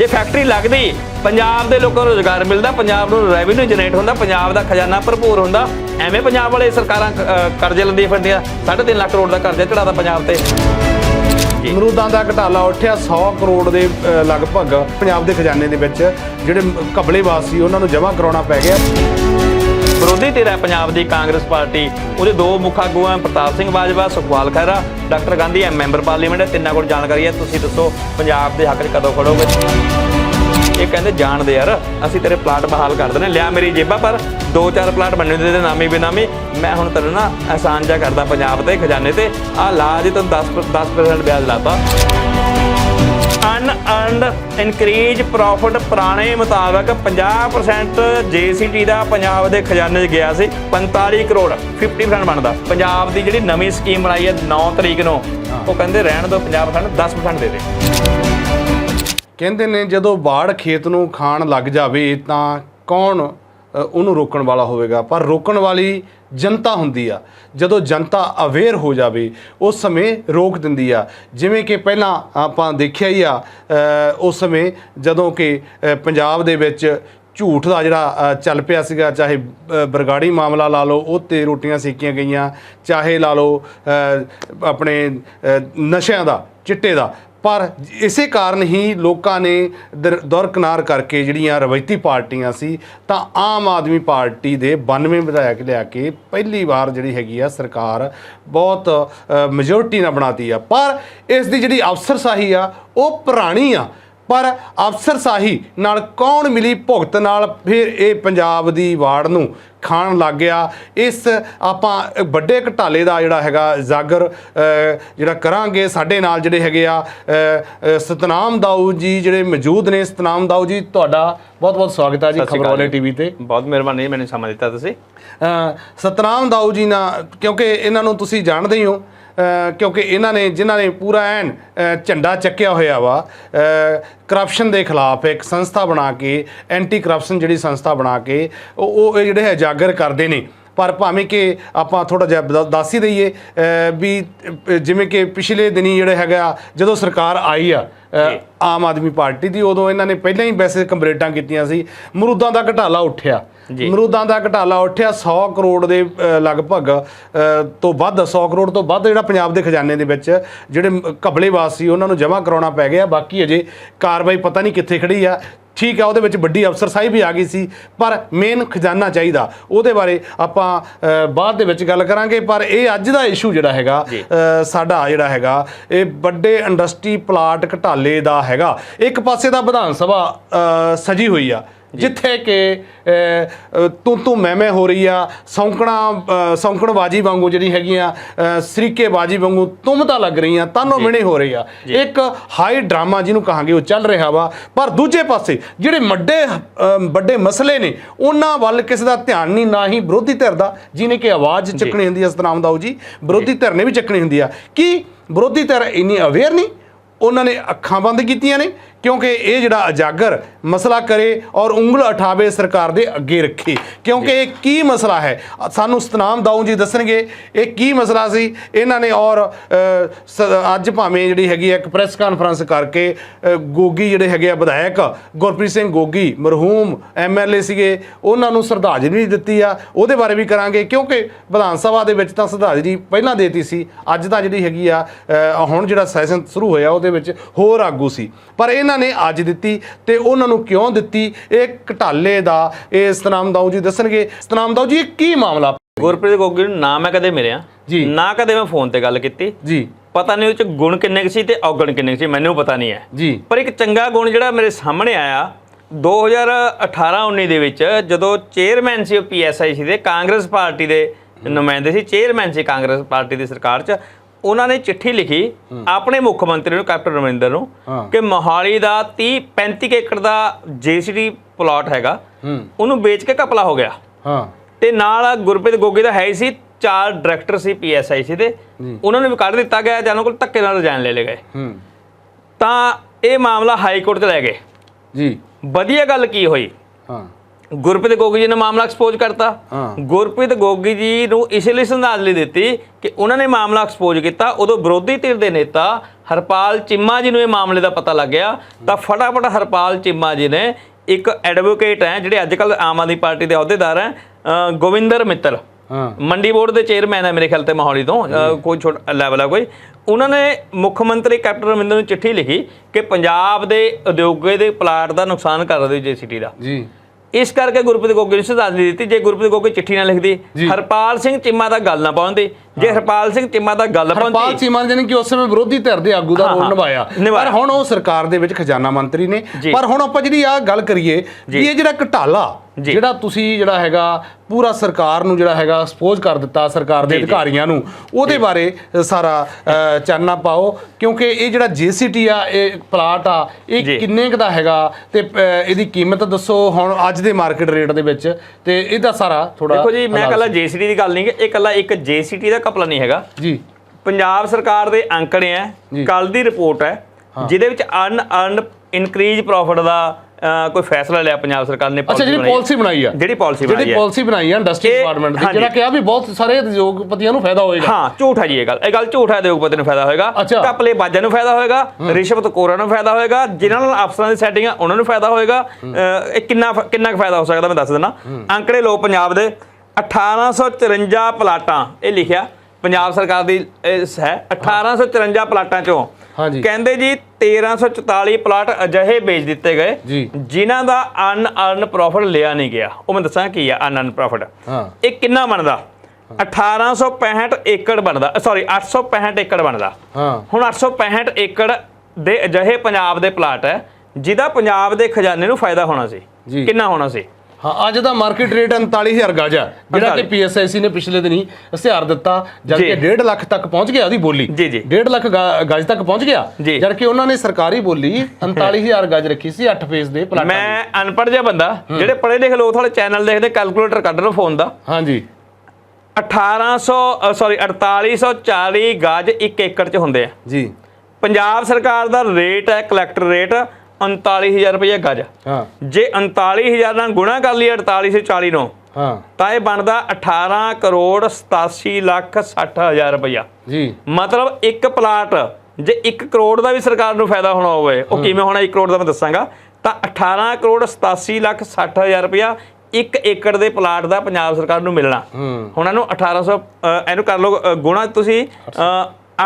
ਜੇ ਫੈਕਟਰੀ ਲੱਗਦੀ, ਪੰਜਾਬ ਦੇ ਲੋਕਾਂ ਨੂੰ ਰੋਜ਼ਗਾਰ ਮਿਲਦਾ, ਪੰਜਾਬ ਨੂੰ ਰੈਵਨਿਊ ਜਨਰੇਟ ਹੁੰਦਾ, ਪੰਜਾਬ ਦਾ ਖਜ਼ਾਨਾ ਭਰਪੂਰ ਹੁੰਦਾ, ਐਵੇਂ ਪੰਜਾਬ ਵਾਲੇ ਸਰਕਾਰਾਂ ਕਰਜ਼ੇ ਲੈਂਦੀਆਂ ਫਿਰਦੀਆਂ 3.5 ਲੱਖ ਕਰੋੜ ਦਾ ਕਰਜ਼ਾ ਚੜਾਦਾ ਪੰਜਾਬ ਤੇ ਜੀ। ਅਮਰੂਦਾਂ ਦਾ ਘਟਾਲਾ ਉੱਠਿਆ 100 ਕਰੋੜ ਦੇ ਲਗਭਗ ਪੰਜਾਬ ਦੇ ਖਜ਼ਾਨੇ ਦੇ ਵਿੱਚ, ਜਿਹੜੇ ਕਬਲੇ ਸੀ ਉਹਨਾਂ ਨੂੰ ਜਮ੍ਹਾਂ ਕਰਾਉਣਾ ਪੈ ਗਿਆ ਵਿਰੋਧੀ ਧਿਰ ਹੈ ਪੰਜਾਬ ਦੀ ਕਾਂਗਰਸ ਪਾਰਟੀ, ਉਹਦੇ ਦੋ ਮੁੱਖ ਆਗੂ ਹਨ ਪ੍ਰਤਾਪ ਸਿੰਘ ਬਾਜਵਾ ਸੁਖਪਾਲ ਖਹਿਰਾ, ਡਾਕਟਰ ਗਾਂਧੀ ਹੈ ਮੈਂਬਰ ਪਾਰਲੀਮੈਂਟ ਹੈ ਤਿੰਨਾਂ ਕੋਲ ਜਾਣਕਾਰੀ ਹੈ, ਤੁਸੀਂ ਦੱਸੋ ਪੰਜਾਬ ਦੇ ਹੱਕ 'ਚ ਕਦੋਂ ਖੜੋਗੇ? ਇਹ ਕਹਿੰਦੇ ਜਾਣਦੇ ਯਾਰ, ਅਸੀਂ ਤੇਰੇ ਪਲਾਟ ਬਹਾਲ ਕਰ ਦੇਣੇ ਲਿਆ ਮੇਰੀ ਜੇਬਾਂ ਪਰ, ਦੋ ਚਾਰ ਪਲਾਟ ਬੰਨੇ ਦੇ ਦੇ ਨਾਮੀ ਬਿਨਾਮੀ। ਮੈਂ ਹੁਣ ਤੈਨੂੰ ਨਾ ਆਸਾਨ ਜਿਹਾ ਕਰਦਾ ਪੰਜਾਬ ਤੇ ਖਜ਼ਾਨੇ ਤੇ। ਆ ਲਾ ਤੈਨੂੰ 10 10% ਵਿਆਜ ਲਾਤਾ। ਅਨਅਰਨਡ ਇਨਕਰੀਜ਼ ਪ੍ਰੋਫਿਟ ਪੁਰਾਣੇ ਮੁਤਾਬਕ 50% JCT ਦਾ ਪੰਜਾਬ ਦੇ ਖਜ਼ਾਨੇ 'ਚ ਗਿਆ ਸੀ 45 ਕਰੋੜ 50% ਬਣਦਾ। ਪੰਜਾਬ ਦੀ ਜਿਹੜੀ ਨਵੀਂ ਸਕੀਮ ਬਣਾਈ ਹੈ 9 ਤਰੀਕ ਨੂੰ ਉਹ ਕਹਿੰਦੇ ਰਹਿਣ ਦੋ 50% 10% ਦੇ ਦੇ। ਕਹਿੰਦੇ ਨੇ ਜਦੋਂ ਬਾੜ ਖੇਤ ਨੂੰ ਖਾਣ ਲੱਗ ਜਾਵੇ ਤਾਂ ਕੌਣ ਉਹਨੂੰ ਰੋਕਣ ਵਾਲਾ ਹੋਵੇਗਾ? ਪਰ ਰੋਕਣ ਵਾਲੀ ਜਨਤਾ ਹੁੰਦੀ ਆ। ਜਦੋਂ ਜਨਤਾ ਅਵੇਅਰ ਹੋ ਜਾਵੇ, ਉਸ ਸਮੇਂ ਰੋਕ ਦਿੰਦੀ ਆ। ਜਿਵੇਂ ਕਿ ਪਹਿਲਾਂ ਆਪਾਂ ਦੇਖਿਆ ਹੀ ਆ ਉਸ ਸਮੇਂ ਜਦੋਂ ਕਿ ਪੰਜਾਬ ਦੇ ਵਿੱਚ ਝੂਠ ਦਾ ਜਿਹੜਾ ਚੱਲ ਪਿਆ ਸੀਗਾ, ਚਾਹੇ ਬਰਗਾੜੀ ਮਾਮਲਾ ਲਾ ਲਓ, ਉਹ ਤੇ ਰੋਟੀਆਂ ਸੇਕੀਆਂ ਗਈਆਂ। ਚਾਹੇ ਲਾ ਲਓ ਆਪਣੇ ਨਸ਼ਿਆਂ ਦਾ, ਚਿੱਟੇ ਦਾ। ਪਰ ਇਸੇ ਕਾਰਨ ਹੀ ਲੋਕਾਂ ਨੇ ਦਰ- ਦਰਕਨਾਰ ਕਰਕੇ ਜਿਹੜੀਆਂ ਰਵਾਇਤੀ ਪਾਰਟੀਆਂ ਸੀ, ਤਾਂ ਆਮ ਆਦਮੀ ਪਾਰਟੀ ਦੇ 92 ਵਿਧਾਇਕ ਲਿਆ ਕੇ ਪਹਿਲੀ ਵਾਰ ਜਿਹੜੀ ਹੈਗੀ ਆ ਸਰਕਾਰ ਬਹੁਤ ਮੈਜੋਰਟੀ ਨਾਲ ਬਣਾਤੀ ਆ। ਪਰ ਇਸ ਦੀ ਜਿਹੜੀ ਅਫਸਰਸ਼ਾਹੀ ਆ, ਉਹ ਪੁਰਾਣੀ ਆ। ਪਰ ਅਫਸਰਸ਼ਾਹੀ ਨਾਲ ਕੌਣ ਮਿਲੀ ਭੁਗਤ ਨਾਲ ਫਿਰ ਇਹ ਪੰਜਾਬ ਦੀ ਵਾਰਡ ਨੂੰ ਖਾਣ ਲੱਗ ਗਿਆ। ਇਸ ਆਪਾਂ ਵੱਡੇ ਘਟਾਲੇ ਦਾ ਜਿਹੜਾ ਹੈਗਾ ਜਾਗਰ ਜਿਹੜਾ ਕਰਾਂਗੇ ਸਾਡੇ ਨਾਲ ਜਿਹੜੇ ਹੈਗੇ ਆ ਸਤਨਾਮ ਦਾਊ ਜੀ ਜਿਹੜੇ ਮੌਜੂਦ ਨੇ। ਸਤਨਾਮ ਦਾਊ ਜੀ ਤੁਹਾਡਾ ਬਹੁਤ ਬਹੁਤ ਸਵਾਗਤ ਹੈ ਜੀ ਖਬਰ ਵਾਲੇ। ਟੀਵੀ ਤੇ। ਬਹੁਤ ਮਿਹਰਬਾਨੀ ਮੈਨੂੰ ਸਮਾਂ ਦਿੱਤਾ ਤੁਸੀਂ। ਸਤਨਾਮ ਦਾਊ ਜੀ ਨਾਲ ਕਿਉਂਕਿ ਇਹਨਾਂ ਨੂੰ ਤੁਸੀਂ ਜਾਣਦੇ ਹੀ ਕਿਉਂਕਿ ਇਹਨਾਂ ਨੇ, ਜਿਨ੍ਹਾਂ ਨੇ ਪੂਰਾ ਐਨ ਝੰਡਾ ਚੱਕਿਆ ਹੋਇਆ ਵਾ ਕਰਪਸ਼ਨ ਦੇ ਖਿਲਾਫ ਇੱਕ ਸੰਸਥਾ ਬਣਾ ਕੇ ਐਂਟੀ ਕਰਪਸ਼ਨ ਜਿਹੜੀ ਸੰਸਥਾ ਬਣਾ ਕੇ, ਉਹ ਉਹ ਇਹ ਜਿਹੜੇ ਹੈ, ਜਾਗਰ ਕਰਦੇ ਨੇ। ਪਰ ਭਾਵੇਂ ਕਿ ਆਪਾਂ ਥੋੜਾ ਜਿਹਾ ਦੱਸ ਹੀ ਦਈਏ ਵੀ ਜਿਵੇਂ ਕਿ ਪਿਛਲੇ ਦਿਨੀ ਜਿਹੜੇ ਹੈਗਾ ਜਦੋਂ ਸਰਕਾਰ ਆਈ ਆ ਆਮ ਆਦਮੀ ਪਾਰਟੀ ਦੀ ਉਦੋਂ ਇਹਨਾਂ ਨੇ ਪਹਿਲਾਂ ਹੀ ਵੈਸੇ ਕੰਪਲੇਂਟਾਂ ਕੀਤੀਆਂ ਸੀ ਮਰੂਦਾਂ ਦਾ ਘਟਾਲਾ ਉੱਠਿਆ। ਜੀ। ਅਮਰੂਦਾਂ ਦਾ ਘਟਾਲਾ ਉੱਠਿਆ 100 ਕਰੋੜ ਦੇ ਲਗਭਗ ਤੋਂ ਵੱਧ 100 ਕਰੋੜ ਤੋਂ ਵੱਧ ਜਿਹੜਾ ਪੰਜਾਬ ਦੇ ਖਜ਼ਾਨੇ ਦੇ ਵਿੱਚ ਜਿਹੜੇ ਕਬਲੇਵਾਸ ਸੀ ਉਹਨਾਂ ਨੂੰ ਜਮ੍ਹਾਂ ਕਰਾਉਣਾ ਪੈ ਗਿਆ ਬਾਕੀ ਅਜੇ ਕਾਰਵਾਈ ਪਤਾ ਨਹੀਂ ਕਿੱਥੇ ਖੜੀ ਆ। ਠੀਕ ਆ ਉਹਦੇ ਵਿੱਚ ਵੱਡੀ ਅਫਸਰਸ਼ਾਹੀ ਵੀ ਆ ਗਈ ਸੀ ਪਰ ਮੇਨ ਖਜ਼ਾਨਾ ਚਾਹੀਦਾ। ਉਹਦੇ ਬਾਰੇ ਆਪਾਂ ਬਾਅਦ ਦੇ ਵਿੱਚ ਗੱਲ ਕਰਾਂਗੇ ਪਰ ਇਹ ਅੱਜ ਦਾ ਇਸ਼ੂ ਜਿਹੜਾ ਹੈਗਾ ਸਾਡਾ ਜਿਹੜਾ ਹੈਗਾ ਇਹ ਵੱਡੇ ਇੰਡਸਟਰੀ ਪਲਾਟ ਘਟਾਲੇ ਦਾ ਹੈਗਾ। ਇੱਕ ਪਾਸੇ ਦਾ ਵਿਧਾਨ ਸਭਾ ਸਜੀ ਹੋਈ ਆ। ਜਿੱਥੇ ਕਿ ਤੂੰ ਤੂੰ ਮੈਂ ਮੈਂ ਹੋ ਰਹੀ ਆ ਸੌਂਕਣਾ ਅ, ਸੌਂਕਣਬਾਜੀ ਵਾਂਗੂ ਜਿਹੜੀ ਹੈਗੀਆਂ ਅ, ਸਰੀਕੇਬਾਜੀ ਵਾਂਗੂ ਤੁਮਤਾ ਲੱਗ ਰਹੀਆਂ ਤਾਨੋ ਮਿਹਣੇ ਹੋ ਰਹੀ ਆ। ਇੱਕ ਹਾਈ ਡਰਾਮਾ ਜਿਹਨੂੰ ਕਹਾਂਗੇ ਉਹ ਚੱਲ ਰਿਹਾ ਵਾ। ਪਰ ਦੂਜੇ ਪਾਸੇ ਜਿਹੜੇ ਵੱਡੇ ਵੱਡੇ ਮਸਲੇ ਨੇ ਉਹਨਾਂ ਵੱਲ ਕਿਸੇ ਦਾ ਧਿਆਨ ਨਹੀਂ ਨਾ ਹੀ ਵਿਰੋਧੀ ਧਿਰ ਦਾ ਜਿਹਨੇ ਕਿ ਆਵਾਜ਼ ਚੱਕਣੀ ਹੁੰਦੀ ਹੈ ਸਤਨਾਮ ਦਾਊ ਜੀ। ਵਿਰੋਧੀ ਧਿਰ ਨੇ ਵੀ ਚੱਕਣੀ ਹੁੰਦੀ ਆ। ਕੀ? ਵਿਰੋਧੀ ਧਿਰ ਇੰਨੀ ਅਵੇਅਰ ਨਹੀਂ ਉਹਨਾਂ ਨੇ ਅੱਖਾਂ ਬੰਦ ਕੀਤੀਆਂ ਨੇ। ਕਿਉਂਕਿ ਇਹ ਜਿਹੜਾ ਅਜਾਗਰ ਮਸਲਾ ਕਰੇ ਔਰ ਉਂਗਲ ਉਠਾਵੇ ਸਰਕਾਰ ਦੇ ਅੱਗੇ ਰੱਖੇ। ਕਿਉਂਕਿ ਇਹ ਕੀ ਮਸਲਾ ਹੈ? ਸਾਨੂੰ ਸਤਨਾਮ ਦਾਊ ਜੀ ਦੱਸਣਗੇ, ਇਹ ਕੀ ਮਸਲਾ ਸੀ? ਇਹਨਾਂ ਨੇ ਔਰ ਸ- ਅੱਜ ਭਾਵੇਂ ਜਿਹੜੀ ਹੈਗੀ ਹੈ ਇੱਕ ਪ੍ਰੈਸ ਕਾਨਫਰੰਸ ਕਰਕੇ ਗੋਗੀ ਜਿਹੜੇ ਹੈਗੇ ਆ ਵਿਧਾਇਕ, ਗੁਰਪ੍ਰੀਤ ਸਿੰਘ ਗੋਗੀ, ਮਰਹੂਮ ਐਮਐਲਏ ਸੀਗੇ, ਉਹਨਾਂ ਨੂੰ ਸ਼ਰਧਾਂਜਲੀ ਦਿੱਤੀ ਆ। ਉਹਦੇ ਬਾਰੇ ਵੀ ਕਰਾਂਗੇ, ਕਿਉਂਕਿ ਵਿਧਾਨ ਸਭਾ ਦੇ ਵਿੱਚ ਤਾਂ ਸ਼ਰਧਾਂਜਲੀ ਪਹਿਲਾਂ ਦੇਤੀ ਸੀ। ਅੱਜ ਤਾਂ ਜਿਹੜੀ ਹੈਗੀ ਆ ਹੁਣ ਜਿਹੜਾ ਸੈਸ਼ਨ ਸ਼ੁਰੂ ਹੋਇਆ, ਉਹਦੇ ਵਿੱਚ ਹੋਰ ਆਗੂ ਸੀ। ਪਰ ਇਹ ਇਹਨਾਂ ਨੇ ਅੱਜ ਦਿੱਤੀ ਤੇ ਉਹਨਾਂ ਨੂੰ ਕਿਉਂ ਦਿੱਤੀ? ਇਹ ਘਟਾਲੇ ਦਾ ਇਹ ਸਤਨਾਮ ਦਾਊ ਜੀ ਦੱਸਣਗੇ। ਸਤਨਾਮ ਦਾਊ ਜੀ ਇਹ ਕੀ ਮਾਮਲਾ? ਗੁਰਪ੍ਰੀਤ ਗੋਗੀ ਨੂੰ ਨਾ ਮੈਂ ਕਦੇ ਮਿਲਿਆ। ਜੀ। ਨਾ ਕਦੇ ਮੈਂ ਫੋਨ ਤੇ ਗੱਲ ਕੀਤੀ। ਜੀ। ਪਤਾ ਨਹੀਂ ਉਹ ਚ ਗੁਣ ਕਿੰਨੇ ਸੀ ਤੇ ਔਗਣ ਕਿੰਨੇ ਸੀ ਮੈਨੂੰ ਪਤਾ ਨਹੀਂ ਹੈ। ਜੀ। ਪਰ ਇੱਕ ਚੰਗਾ ਗੁਣ ਜਿਹੜਾ ਮੇਰੇ ਸਾਹਮਣੇ ਆਇਆ 2018-19 ਦੇ ਵਿੱਚ ਜਦੋਂ ਚੇਅਰਮੈਨ ਸੀ ਉਹ ਪੀਐਸਆਈ ਸੀ ਦੇ ਕਾਂਗਰਸ ਪਾਰਟੀ ਦੇ ਨੁਮਾਇੰਦੇ ਸੀ ਚੇਅਰਮੈਨ ਸੀ ਕਾਂਗਰਸ ਪਾਰਟੀ ਦੀ ਸਰਕਾਰ 'ਚ ਉਹਨਾਂ ਨੇ ਚਿੱਠੀ ਲਿਖੀ ਆਪਣੇ ਮੁੱਖ ਮੰਤਰੀ ਨੂੰ ਕੈਪਟਨ ਅਮਰਿੰਦਰ ਨੂੰ। ਕਿ ਮੋਹਾਲੀ ਦਾ 30 35 ਏਕੜ ਦਾ ਜੀਸੀਡੀ ਪਲਾਟ ਹੈਗਾ ਉਹਨੂੰ ਵੇਚ ਕੇ ਘਪਲਾ ਹੋ ਗਿਆ। ਹਾਂ। ਤੇ ਨਾਲ ਗੁਰਪ੍ਰੀਤ ਗੋਗੀ ਦਾ ਹੈ ਹੀ ਸੀ ਚਾਰ ਡਾਇਰੈਕਟਰ ਸੀ ਪੀਐਸਆਈ ਸੀ ਦੇ। ਉਹਨਾਂ ਨੂੰ ਵੀ ਕੱਢ ਦਿੱਤਾ ਗਿਆ ਜਾਂ ਉਹਨਾਂ ਕੋਲ ਧੱਕੇ ਨਾਲ ਰਿਜ਼ਾਈਨ ਲੈ ਲਏ ਗਏ। ਤਾਂ ਇਹ ਮਾਮਲਾ ਹਾਈ ਕੋਰਟ 'ਚ ਲੈ ਗਏ। ਜੀ। ਵਧੀਆ ਗੱਲ ਕੀ ਹੋਈ? ਹਾਂ। ਗੁਰਪ੍ਰੀਤ ਗੋਗੀ ਜੀ ਨੇ ਮਾਮਲਾ ਐਕਸਪੋਜ਼ ਕਰਤਾ। ਗੁਰਪ੍ਰੀਤ ਗੋਗੀ ਜੀ ਨੂੰ ਇਸ ਲਈ ਸ਼ਰਧਾਂਜਲੀ ਦਿੱਤੀ ਕਿ ਉਹਨਾਂ ਨੇ ਮਾਮਲਾ ਐਕਸਪੋਜ਼ ਕੀਤਾ ਉਦੋਂ ਵਿਰੋਧੀ ਧਿਰ ਦੇ ਨੇਤਾ ਹਰਪਾਲ ਚਿੰਮਾ ਜੀ ਨੂੰ ਇਹ ਮਾਮਲੇ ਦਾ ਪਤਾ ਲੱਗਿਆ ਤਾਂ ਫਟਾਫਟ ਹਰਪਾਲ ਚਿੰਮਾ ਜੀ ਨੇ ਇੱਕ ਐਡਵੋਕੇਟ ਹੈ ਜਿਹੜੇ ਅੱਜ ਕੱਲ ਆਮ ਆਦਮੀ ਪਾਰਟੀ ਦੇ ਅਹੁਦੇਦਾਰ ਹੈ ਗੋਵਿੰਦਰ ਮਿੱਤਲ। ਮੰਡੀ ਬੋਰਡ ਦੇ ਚੇਅਰਮੈਨ ਹੈ ਮੇਰੇ ਖਿਆਲ ਤੇ ਮੋਹਾਲੀ ਤੋਂ ਕੋਈ ਛੋਟਾ ਲੈਵਲ ਹੈ ਕੋਈ। ਉਹਨਾਂ ਨੇ ਮੁੱਖ ਮੰਤਰੀ ਕੈਪਟਨ ਅਮਰਿੰਦਰ ਨੂੰ ਚਿੱਠੀ ਲਿਖੀ ਕਿ ਪੰਜਾਬ ਦੇ ਉਦਯੋਗੇ ਦੇ ਪਲਾਟ ਦਾ ਨੁਕਸਾਨ ਕਰ ਰਹੇ ਜੀਸੀਟੀ ਦਾ। ਜੀ। ਇਸ ਕਰਕੇ ਗੁਰਪ੍ਰੀਤ ਗੋਗੀ ਨੂੰ ਸ਼ਰਧਾਂਜਲੀ ਦਿੱਤੀ ਜੇ ਗੁਰਪ੍ਰੀਤ ਗੋਗੀ ਚਿੱਠੀ ਨਾ ਲਿਖਦੀ। ਹਰਪਾਲ ਸਿੰਘ ਚਿੰਮਾ ਦਾ ਗੱਲ ਨਾ ਪਹੁੰਚਦੀ ਜੇ ਹਰਪਾਲ ਸਿੰਘ ਚਿੰਮਾ ਦਾ ਗੱਲ ਹਰਪਾਲ ਪਹੁੰਚੀ ਚੀਮਾ ਜਾਨੀ ਕਿ ਉਸ ਸਮੇਂ ਵਿਰੋਧੀ ਧਿਰ ਦੇ ਆਗੂ ਦਾ ਰੋਲ ਨਿਭਾਇਆ। ਪਰ ਹੁਣ ਉਹ ਸਰਕਾਰ ਦੇ ਵਿੱਚ ਖਜ਼ਾਨਾ ਮੰਤਰੀ ਨੇ। ਪਰ ਹੁਣ ਆਪਾਂ ਜਿਹੜੀ ਆ ਗੱਲ ਕਰੀਏ ਵੀ ਇਹ ਜਿਹੜਾ ਘਟਾਲਾ। ਜਿਹੜਾ ਤੁਸੀਂ ਜਿਹੜਾ ਹੈਗਾ ਪੂਰਾ ਸਰਕਾਰ ਨੂੰ ਜਿਹੜਾ ਹੈਗਾ ਐਕਸਪੋਜ਼ ਕਰ ਦਿੱਤਾ ਸਰਕਾਰ ਦੇ। ਅਧਿਕਾਰੀਆਂ ਨੂੰ ਉਹਦੇ ਬਾਰੇ ਸਾਰਾ ਚਾਨਣਾ ਪਾਓ ਕਿਉਂਕਿ ਇਹ ਜਿਹੜਾ ਜੀਸੀਟੀ ਆ ਇਹ ਪਲਾਟ ਆ ਇਹ। ਕਿੰਨੇ ਕੁ ਦਾ ਹੈਗਾ ਤੇ ਇਹਦੀ ਕੀਮਤ ਦੱਸੋ ਹੁਣ ਅੱਜ ਦੇ ਮਾਰਕੀਟ ਰੇਟ ਦੇ ਵਿੱਚ ਤੇ ਇਹਦਾ ਸਾਰਾ ਥੋੜਾ ਦੇਖੋ ਜੀ ਮੈਂ ਕੱਲਾ ਜੀਸੀਟੀ ਦੀ ਗੱਲ ਨਹੀਂ ਕਿ ਇਹ ਕੱਲਾ ਇੱਕ ਜੀਸੀਟੀ ਦਾ ਕਪਲਾ ਨਹੀਂ ਹੈਗਾ। ਜੀ। ਪੰਜਾਬ ਸਰਕਾਰ ਦੇ ਅੰਕੜੇ ਜੀ। ਕੱਲ ਦੀ ਰਿਪੋਰਟ ਹੈ। ਜਿਹਦੇ ਵਿੱਚ ਅਨ ਅਰਨ ਇਨਕਰੀਜ਼ ਪ੍ਰੋਫਿਟ ਦਾ ਕੋਈ ਫੈਸਲਾ ਲਿਆ ਪੰਜਾਬ ਸਰਕਾਰ ਨੇ ਅੱਛਾ ਜਿਹੜੀ। ਪਾਲਿਸੀ ਬਣਾਈ ਆ। ਜਿਹੜੀ ਪਾਲਿਸੀ ਬਣਾਈ ਜਿਹੜੀ ਹੈ ਪਾਲਿਸੀ ਬਣਾਈ ਆ ਇੰਡਸਟਰੀ ਡਿਪਾਰਟਮੈਂਟ ਦੀ। ਜਿਹੜਾ ਕਿਹਾ ਵੀ ਬਹੁਤ ਸਾਰੇ ਉਦਯੋਗਪਤੀਆਂ ਨੂੰ ਫਾਇਦਾ ਹੋਏਗਾ। ਹਾਂ ਝੂਠ ਹੈ ਜੀ ਇਹ ਗੱਲ। ਇਹ ਗੱਲ ਝੂਠ ਹੈ ਉਦਯੋਗਪਤੀ ਨੂੰ ਫਾਇਦਾ ਹੋਏਗਾ। ਕਪਲੇ ਬਾਜਾਂ ਨੂੰ ਫਾਇਦਾ ਹੋਏਗਾ। ਰਿਸ਼ਵਤ ਕੋਰਾਂ ਨੂੰ ਫਾਇਦਾ ਹੋਏਗਾ। ਜਿਨ੍ਹਾਂ ਨਾਲ ਅਫਸਰਾਂ ਦੀ ਸੈਟਿੰਗ ਆ ਉਹਨਾਂ ਨੂੰ ਫਾਇਦਾ ਹੋਏਗਾ। ਇਹ ਕਿੰਨਾ ਕਿੰਨਾ ਕੁ ਫਾਇਦਾ ਹੋ ਸਕਦਾ ਮੈਂ ਦੱਸ ਦਿੰਦਾ। ਅੰਕੜੇ ਲੋ ਪੰਜਾਬ ਦੇ 1854 ਪਲਾਟਾਂ ਇਹ ਲਿਖਿਆ ਪੰਜਾਬ ਸਰਕਾਰ ਦੀ ਇਸ ਹੈ 1854 ਪਲਾਟਾਂ ਚੋਂ। ਹਾਂਜੀ। ਕਹਿੰਦੇ ਜੀ 1344 ਪਲਾਟ ਅਜਿਹੇ ਵੇਚ ਦਿੱਤੇ ਗਏ। ਜਿਨ੍ਹਾਂ ਦਾ ਅਨ ਅਰਨ ਪ੍ਰੋਫਿਟ ਲਿਆ ਨਹੀਂ ਗਿਆ। ਉਹ ਮੈਂ ਦੱਸਾਂ ਕੀ ਆ ਅਨ ਅਰਨ ਪ੍ਰੋਫਿਟ ਹਾਂ। ਇਹ ਕਿੰਨਾ ਬਣਦਾ? 1865 ਏਕੜ ਬਣਦਾ ਸੌਰੀ 865 ਏਕੜ ਬਣਦਾ। ਹਾਂ। ਹੁਣ 865 ਏਕੜ ਦੇ ਅਜਿਹੇ ਪੰਜਾਬ ਦੇ ਪਲਾਟ ਹੈ ਜਿਹਦਾ ਪੰਜਾਬ ਦੇ ਖਜ਼ਾਨੇ ਨੂੰ ਫਾਇਦਾ ਹੋਣਾ ਸੀ। ਕਿੰਨਾ ਹੋਣਾ ਸੀ? ਹਾਂ ਅੱਜ ਦਾ ਮਾਰਕੀਟ ਰੇਟ 39000 ਗਜ ਆ ਜਿਹੜਾ ਕਿ 39 ਪੀਐਸਆਈਸੀ ਨੇ ਪਿਛਲੇ ਦਿਨੀ ਇਸ਼ਤਿਹਾਰ ਦਿੱਤਾ ਜਦ। ਕਿ 1.5 ਲੱਖ ਤੱਕ ਪਹੁੰਚ ਗਿਆ ਉਹਦੀ ਬੋਲੀ। ਜੀ, ਜੀ। 1.5 ਲੱਖ ਗਜ ਤੱਕ ਪਹੁੰਚ ਗਿਆ। ਜਦ ਕਿ ਉਹਨਾਂ ਨੇ ਸਰਕਾਰੀ ਬੋਲੀ 39000 ਗਜ ਰੱਖੀ ਸੀ 8 ਫੇਸ ਦੇ ਪਲਾਟਾਂ ਮੈਂ ਅਨਪੜ੍ਹ ਜਿਹਾ ਬੰਦਾ ਜਿਹੜੇ ਪੜ੍ਹੇ ਲਿਖੇ ਲੋਕ ਤੁਹਾਡੇ ਚੈਨਲ ਦੇਖਦੇ ਕੈਲਕੂਲੇਟਰ ਕੱਢ ਲਓ ਫੋਨ ਦਾ। ਹਾਂਜੀ। 1800 ਸੌਰੀ 4840 ਗਜ 1 ਏਕੜ ਚ ਹੁੰਦੇ ਆ। ਜੀ। ਪੰਜਾਬ ਸਰਕਾਰ ਦਾ ਰੇਟ ਹੈ ਕਲੈਕਟਰ ਰੇਟ 39000 ਰੁਪਏ ਗਜ। ਹਾਂ। ਜੇ 39000 ਨਾਲ ਗੁਣਾ ਕਰ ਲਈਏ 4840 ਨੂੰ ਹਾਂ। ਤਾਂ ਇਹ ਬਣਦਾ 18 ਕਰੋੜ 87 ਲੱਖ 60 ਹਜ਼ਾਰ ਰੁਪਇਆ ਜੀ। ਮਤਲਬ ਇੱਕ ਪਲਾਟ ਜੇ 1 ਕਰੋੜ ਦਾ ਵੀ ਸਰਕਾਰ ਨੂੰ ਫਾਇਦਾ ਹੋਣਾ ਹੋਵੇ ਉਹ ਕਿਵੇਂ ਹੋਣਾ 1 ਕਰੋੜ ਦਾ ਮੈਂ ਦੱਸਾਂਗਾ। ਤਾਂ 18 ਕਰੋੜ 87 ਲੱਖ 60 ਹਜ਼ਾਰ ਰੁਪਇਆ ਇੱਕ ਏਕੜ ਦੇ ਪਲਾਟ ਦਾ ਪੰਜਾਬ ਸਰਕਾਰ ਨੂੰ ਮਿਲਣਾ। ਹੁਣ ਇਹਨੂੰ 1800 ਅ, ਇਹਨੂੰ ਕਰ ਲਓ ਗੁਣਾ ਤੁਸੀਂ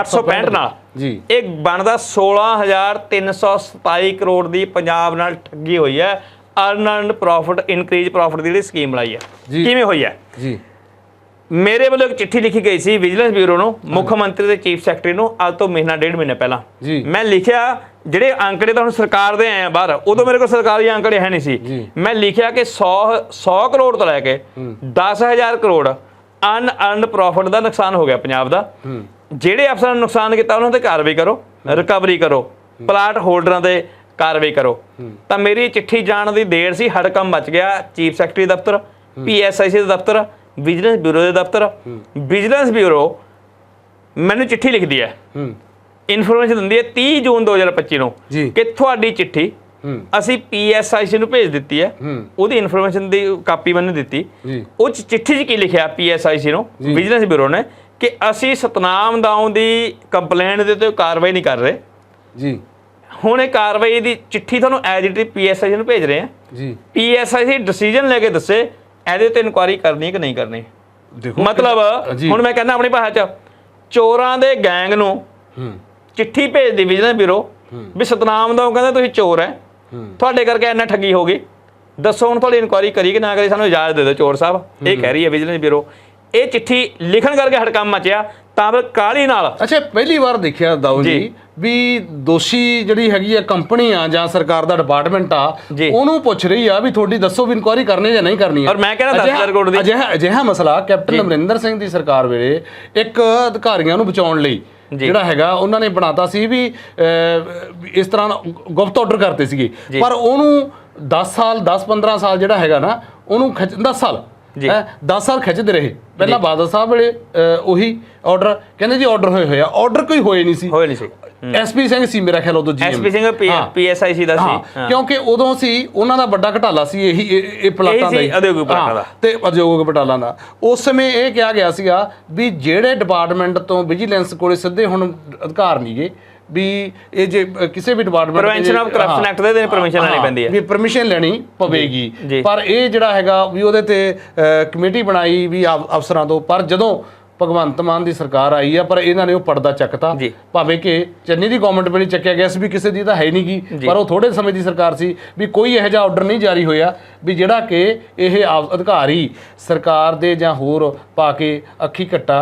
865 ਨਾਲ। ਜੀ। ਇਹ ਬਣਦਾ 16327 ਕਰੋੜ ਦੀ ਪੰਜਾਬ ਨਾਲ ਠੱਗੀ ਹੋਈ ਹੈ। ਅਰਨ ਪ੍ਰੋਫਿਟ ਇਨਕਰੀਜ਼ ਪ੍ਰੋਫਿਟ ਦੀ ਜਿਹੜੀ ਸਕੀਮ ਬਣਾਈ ਹੈ। ਕਿਵੇਂ ਹੋਈ ਹੈ? ਜੀ। ਮੇਰੇ ਵੱਲੋਂ ਇੱਕ ਚਿੱਠੀ ਲਿਖੀ ਗਈ ਸੀ ਵਿਜੀਲੈਂਸ ਬਿਊਰੋ ਨੂੰ ਮੁੱਖ ਮੰਤਰੀ ਤੇ ਚੀਫ ਸੈਕਟਰੀ ਨੂੰ ਅੱਜ ਤੋਂ ਮਹੀਨਾ ਡੇਢ ਮਹੀਨੇ ਪਹਿਲਾਂ। ਮੈਂ ਲਿਖਿਆ ਜਿਹੜੇ ਅੰਕੜੇ ਤਾਂ ਹੁਣ ਸਰਕਾਰ ਦੇ ਆਏ ਆ ਬਾਹਰ ਉਦੋਂ ਮੇਰੇ ਕੋਲ ਸਰਕਾਰੀ ਅੰਕੜੇ ਹੈ ਨਹੀਂ ਸੀ। ਮੈਂ ਲਿਖਿਆ ਕਿ 100 100 ਕਰੋੜ ਤੋਂ ਲੈ ਕੇ 10000 ਕਰੋੜ ਅਨ ਅਰਨ ਪ੍ਰੋਫਿਟ ਦਾ ਨੁਕਸਾਨ ਹੋ ਗਿਆ ਪੰਜਾਬ ਦਾ। ਜਿਹੜੇ ਅਫਸਰਾਂ ਨੇ ਨੁਕਸਾਨ ਕੀਤਾ ਉਹਨਾਂ ਤੇ ਕਾਰਵਾਈ ਕਰੋ ਰਿਕਵਰੀ ਕਰੋ ਪਲਾਟ ਹੋਲਡਰਾਂ ਤੇ ਕਾਰਵਾਈ ਕਰੋ। ਤਾਂ ਮੇਰੀ ਚਿੱਠੀ ਜਾਣ ਦੀ ਦੇਰ ਸੀ ਹੜਕੰਮ ਮਚ ਗਿਆ ਚੀਫ ਸੈਕਟਰੀ ਦਫ਼ਤਰ ਪੀਐਸਆਈਸੀ ਦੇ ਦਫ਼ਤਰ ਵਿਜੀਲੈਂਸ ਬਿਊਰੋ ਦੇ ਦਫ਼ਤਰ ਵਿਜੀਲੈਂਸ ਬਿਊਰੋ ਮੈਨੂੰ ਚਿੱਠੀ ਲਿਖਦੀ ਹੈ। ਇਨਫੋਰਮੇਸ਼ਨ ਦਿੰਦੀ ਹੈ 30 ਜੂਨ 2025 ਨੂੰ। ਕਿ ਤੁਹਾਡੀ ਚਿੱਠੀ ਅਸੀਂ ਪੀਐਸਆਈਸੀ ਨੂੰ ਭੇਜ ਦਿੱਤੀ ਹੈ। ਉਹਦੀ ਇਨਫੋਰਮੇਸ਼ਨ ਦੀ ਕਾਪੀ ਮੈਨੂੰ ਦਿੱਤੀ। ਉਹ ਚਿੱਠੀ 'ਚ ਕੀ ਲਿਖਿਆ ਪੀਐਸਆਈਸੀ ਨੂੰ? ਵਿਜੀਲੈਂਸ ਬਿਊਰੋ ਨੇ। ਕਿ ਅਸੀਂ ਸਤਨਾਮ ਦਾਉ ਦੀ ਕੰਪਲੇਂਟ ਦੇ ਉੱਤੇ ਕਾਰਵਾਈ ਨਹੀਂ ਕਰ ਰਹੇ। ਜੀ। ਹੁਣ ਇਹ ਕਾਰਵਾਈ ਦੀ ਚਿੱਠੀ ਤੁਹਾਨੂੰ ਐਜ ਇਟ ਪੀਐਸਆਈਸੀ ਨੂੰ ਭੇਜ ਰਹੇ ਆ ਜੀ। ਪੀਐਸਆਈਸੀ ਡਿਸੀਜਨ ਲੈ ਕੇ ਦੱਸੇ ਇਹਦੇ ਤੇ ਇਨਕੁਆਇਰੀ ਕਰਨੀ ਹੈ ਕਿ ਨਹੀਂ ਕਰਨੀ। ਦੇਖੋ ਮਤਲਬ। ਹੁਣ ਮੈਂ ਕਹਿੰਦਾ ਆਪਣੀ ਭਾਸ਼ਾ 'ਚ ਚੋਰਾਂ ਦੇ ਗੈਂਗ ਨੂੰ ਚਿੱਠੀ ਭੇਜਦੀ ਵਿਜੀਲੈਂਸ ਬਿਊਰੋ ਵੀ ਸਤਨਾਮ ਦਾ ਕਹਿੰਦਾ ਤੁਸੀਂ ਚੋਰ ਹੈ। ਤੁਹਾਡੇ ਕਰਕੇ ਇੰਨਾ ਠੱਗੀ ਹੋ ਗਈ। ਦੱਸੋ ਹੁਣ ਤੁਹਾਡੀ ਇਨਕੁਆਇਰੀ ਕਰੀ ਕਿ ਨਾ ਕਰੀ ਸਾਨੂੰ ਇਜਾਜ਼ਤ ਦੇ ਦਿਓ ਚੋਰ ਸਾਹਿਬ। ਇਹ ਕਹਿ ਰਹੀ ਹੈ ਵਿਜੀਲੈਂਸ ਬਿਊਰੋ ਇਹ ਚਿੱਠੀ ਲਿਖਣ ਕਰਕੇ ਹੜਕੰਮ ਮਚਿਆ ਤਾਂ ਫਿਰ ਕਾਲੀ ਨਾਲ ਅੱਛਾ ਪਹਿਲੀ ਵਾਰ ਦੇਖਿਆ ਦਾਊ ਜੀ। ਵੀ ਦੋਸ਼ੀ ਜਿਹੜੀ ਹੈਗੀ ਆ ਕੰਪਨੀ ਆ ਜਾਂ ਸਰਕਾਰ ਦਾ ਡਿਪਾਰਟਮੈਂਟ ਆ। ਉਹਨੂੰ ਪੁੱਛ ਰਹੀ ਆ ਵੀ ਤੁਹਾਡੀ ਦੱਸੋ ਵੀ ਇਨਕੁਆਇਰੀ ਕਰਨੀ ਜਾਂ ਨਹੀਂ ਕਰਨੀ ਔਰ ਮੈਂ ਕਹਿੰਦਾ ਦਸ ਹਜ਼ਾਰ ਕਰੋੜ ਦੀ- ਅਜਿਹਾ ਅਜਿਹਾ ਮਸਲਾ ਕੈਪਟਨ ਅਮਰਿੰਦਰ ਸਿੰਘ ਦੀ ਸਰਕਾਰ ਵੇਲੇ ਇੱਕ ਅਧਿਕਾਰੀਆਂ ਨੂੰ ਬਚਾਉਣ ਲਈ। ਜਿਹੜਾ ਹੈਗਾ ਉਹਨਾਂ ਨੇ ਬਣਾਤਾ ਸੀ ਵੀ ਇਸ ਤਰ੍ਹਾਂ ਗੁਪਤ ਆਰਡਰ ਕਰਤੇ ਸੀਗੇ। ਪਰ ਉਹਨੂੰ 10 ਸਾਲ 10 15 ਸਾਲ ਜਿਹੜਾ ਹੈਗਾ ਨਾ ਉਹਨੂੰ ਖਿੱਚ 10 ਸਾਲ 10 ਸਾਲ ਖਿੱਚਦੇ ਰਹੇ। ਪਹਿਲਾਂ ਬਾਦਲ ਸਾਹਿਬ ਵੇਲੇ ਉਹੀ ਆਰਡਰ ਕਹਿੰਦੇ ਜੀ ਆਰਡਰ ਹੋਏ ਹੋਏ ਆ। ਆਰਡਰ ਕੋਈ ਹੋਏ ਨਹੀਂ ਸੀ। ਹੋਏ ਨਹੀਂ ਸੀ। ਐਸਪੀ ਸਿੰਘ ਸੀ ਮੇਰਾ ਖਿਆਲ ਉਦੋਂ ਜੀ ਐਸਪੀ ਸਿੰਘ ਪੀਐਸਆਈ ਦਾ ਸੀ। ਕਿਉਂਕਿ ਉਦੋਂ ਸੀ ਉਹਨਾਂ ਦਾ ਵੱਡਾ ਘਟਾਲਾ ਸੀ ਇਹੀ ਇਹ ਇਹ ਪਲਾਟਾਂ ਦਾ ਸੀ ਹੀ। ਉਦਯੋਗਿਕ ਪਲਾਟਾਂ ਦਾ। ਤੇ ਉਦਯੋਗਿਕ ਪਟਾਲਾਂ ਦਾ। ਉਸ ਸਮੇਂ ਇਹ ਕਿਹਾ ਗਿਆ ਸੀਗਾ ਵੀ ਜਿਹੜੇ ਡਿਪਾਰਟਮੈਂਟ ਤੋਂ ਵਿਜੀਲੈਂਸ ਕੋਲੇ ਸਿੱਧੇ ਹੁਣ ਅਧਿਕਾਰ ਨਹੀਂਗੇ ਵੀ ਇਹ ਜੇ ਕਿਸੇ ਵੀ department Prevention of Corruption Act ਦੇ ਅਧੀਨ permission ਲੈਣੀ ਪੈਂਦੀ ਹੈ। ਵੀ ਪਰਮਿਸ਼ਨ ਲੈਣੀ ਪਵੇਗੀ। ਪਰ ਇਹ ਜਿਹੜਾ ਹੈਗਾ ਵੀ ਉਹਦੇ ਤੇ ਕਮੇਟੀ ਬਣਾਈ ਵੀ ਅਫ- ਅਫਸਰਾਂ ਤੋਂ ਪਰ ਜਦੋਂ ਭਗਵੰਤ ਮਾਨ ਦੀ ਸਰਕਾਰ ਆਈ ਆ ਪਰ ਇਹਨਾਂ ਨੇ ਉਹ ਪਰਦਾ ਚੱਕਤਾ। ਭਾਵੇਂ ਕਿ ਚੰਨੀ ਦੀ ਗਵਰਨਮੈਂਟ ਵੇਲੇ ਚੱਕਿਆ ਗਿਆ ਸੀ ਵੀ ਕਿਸੇ ਦੀ ਤਾਂ ਹੈ ਨਹੀਂ ਗੀ ਪਰ ਉਹ ਥੋੜੇ ਸਮੇਂ ਦੀ ਸਰਕਾਰ ਸੀ ਵੀ ਕੋਈ ਇਹੋ ਜਿਹਾ ਆਰਡਰ ਨਹੀਂ ਜਾਰੀ ਹੋਇਆ ਵੀ ਜਿਹੜਾ ਕਿ ਇਹ ਅਧਿਕਾਰੀ ਸਰਕਾਰ ਦੇ ਜਾਂ ਹੋਰ ਪਾ ਕੇ ਅੱਖੀ ਘੱਟਾ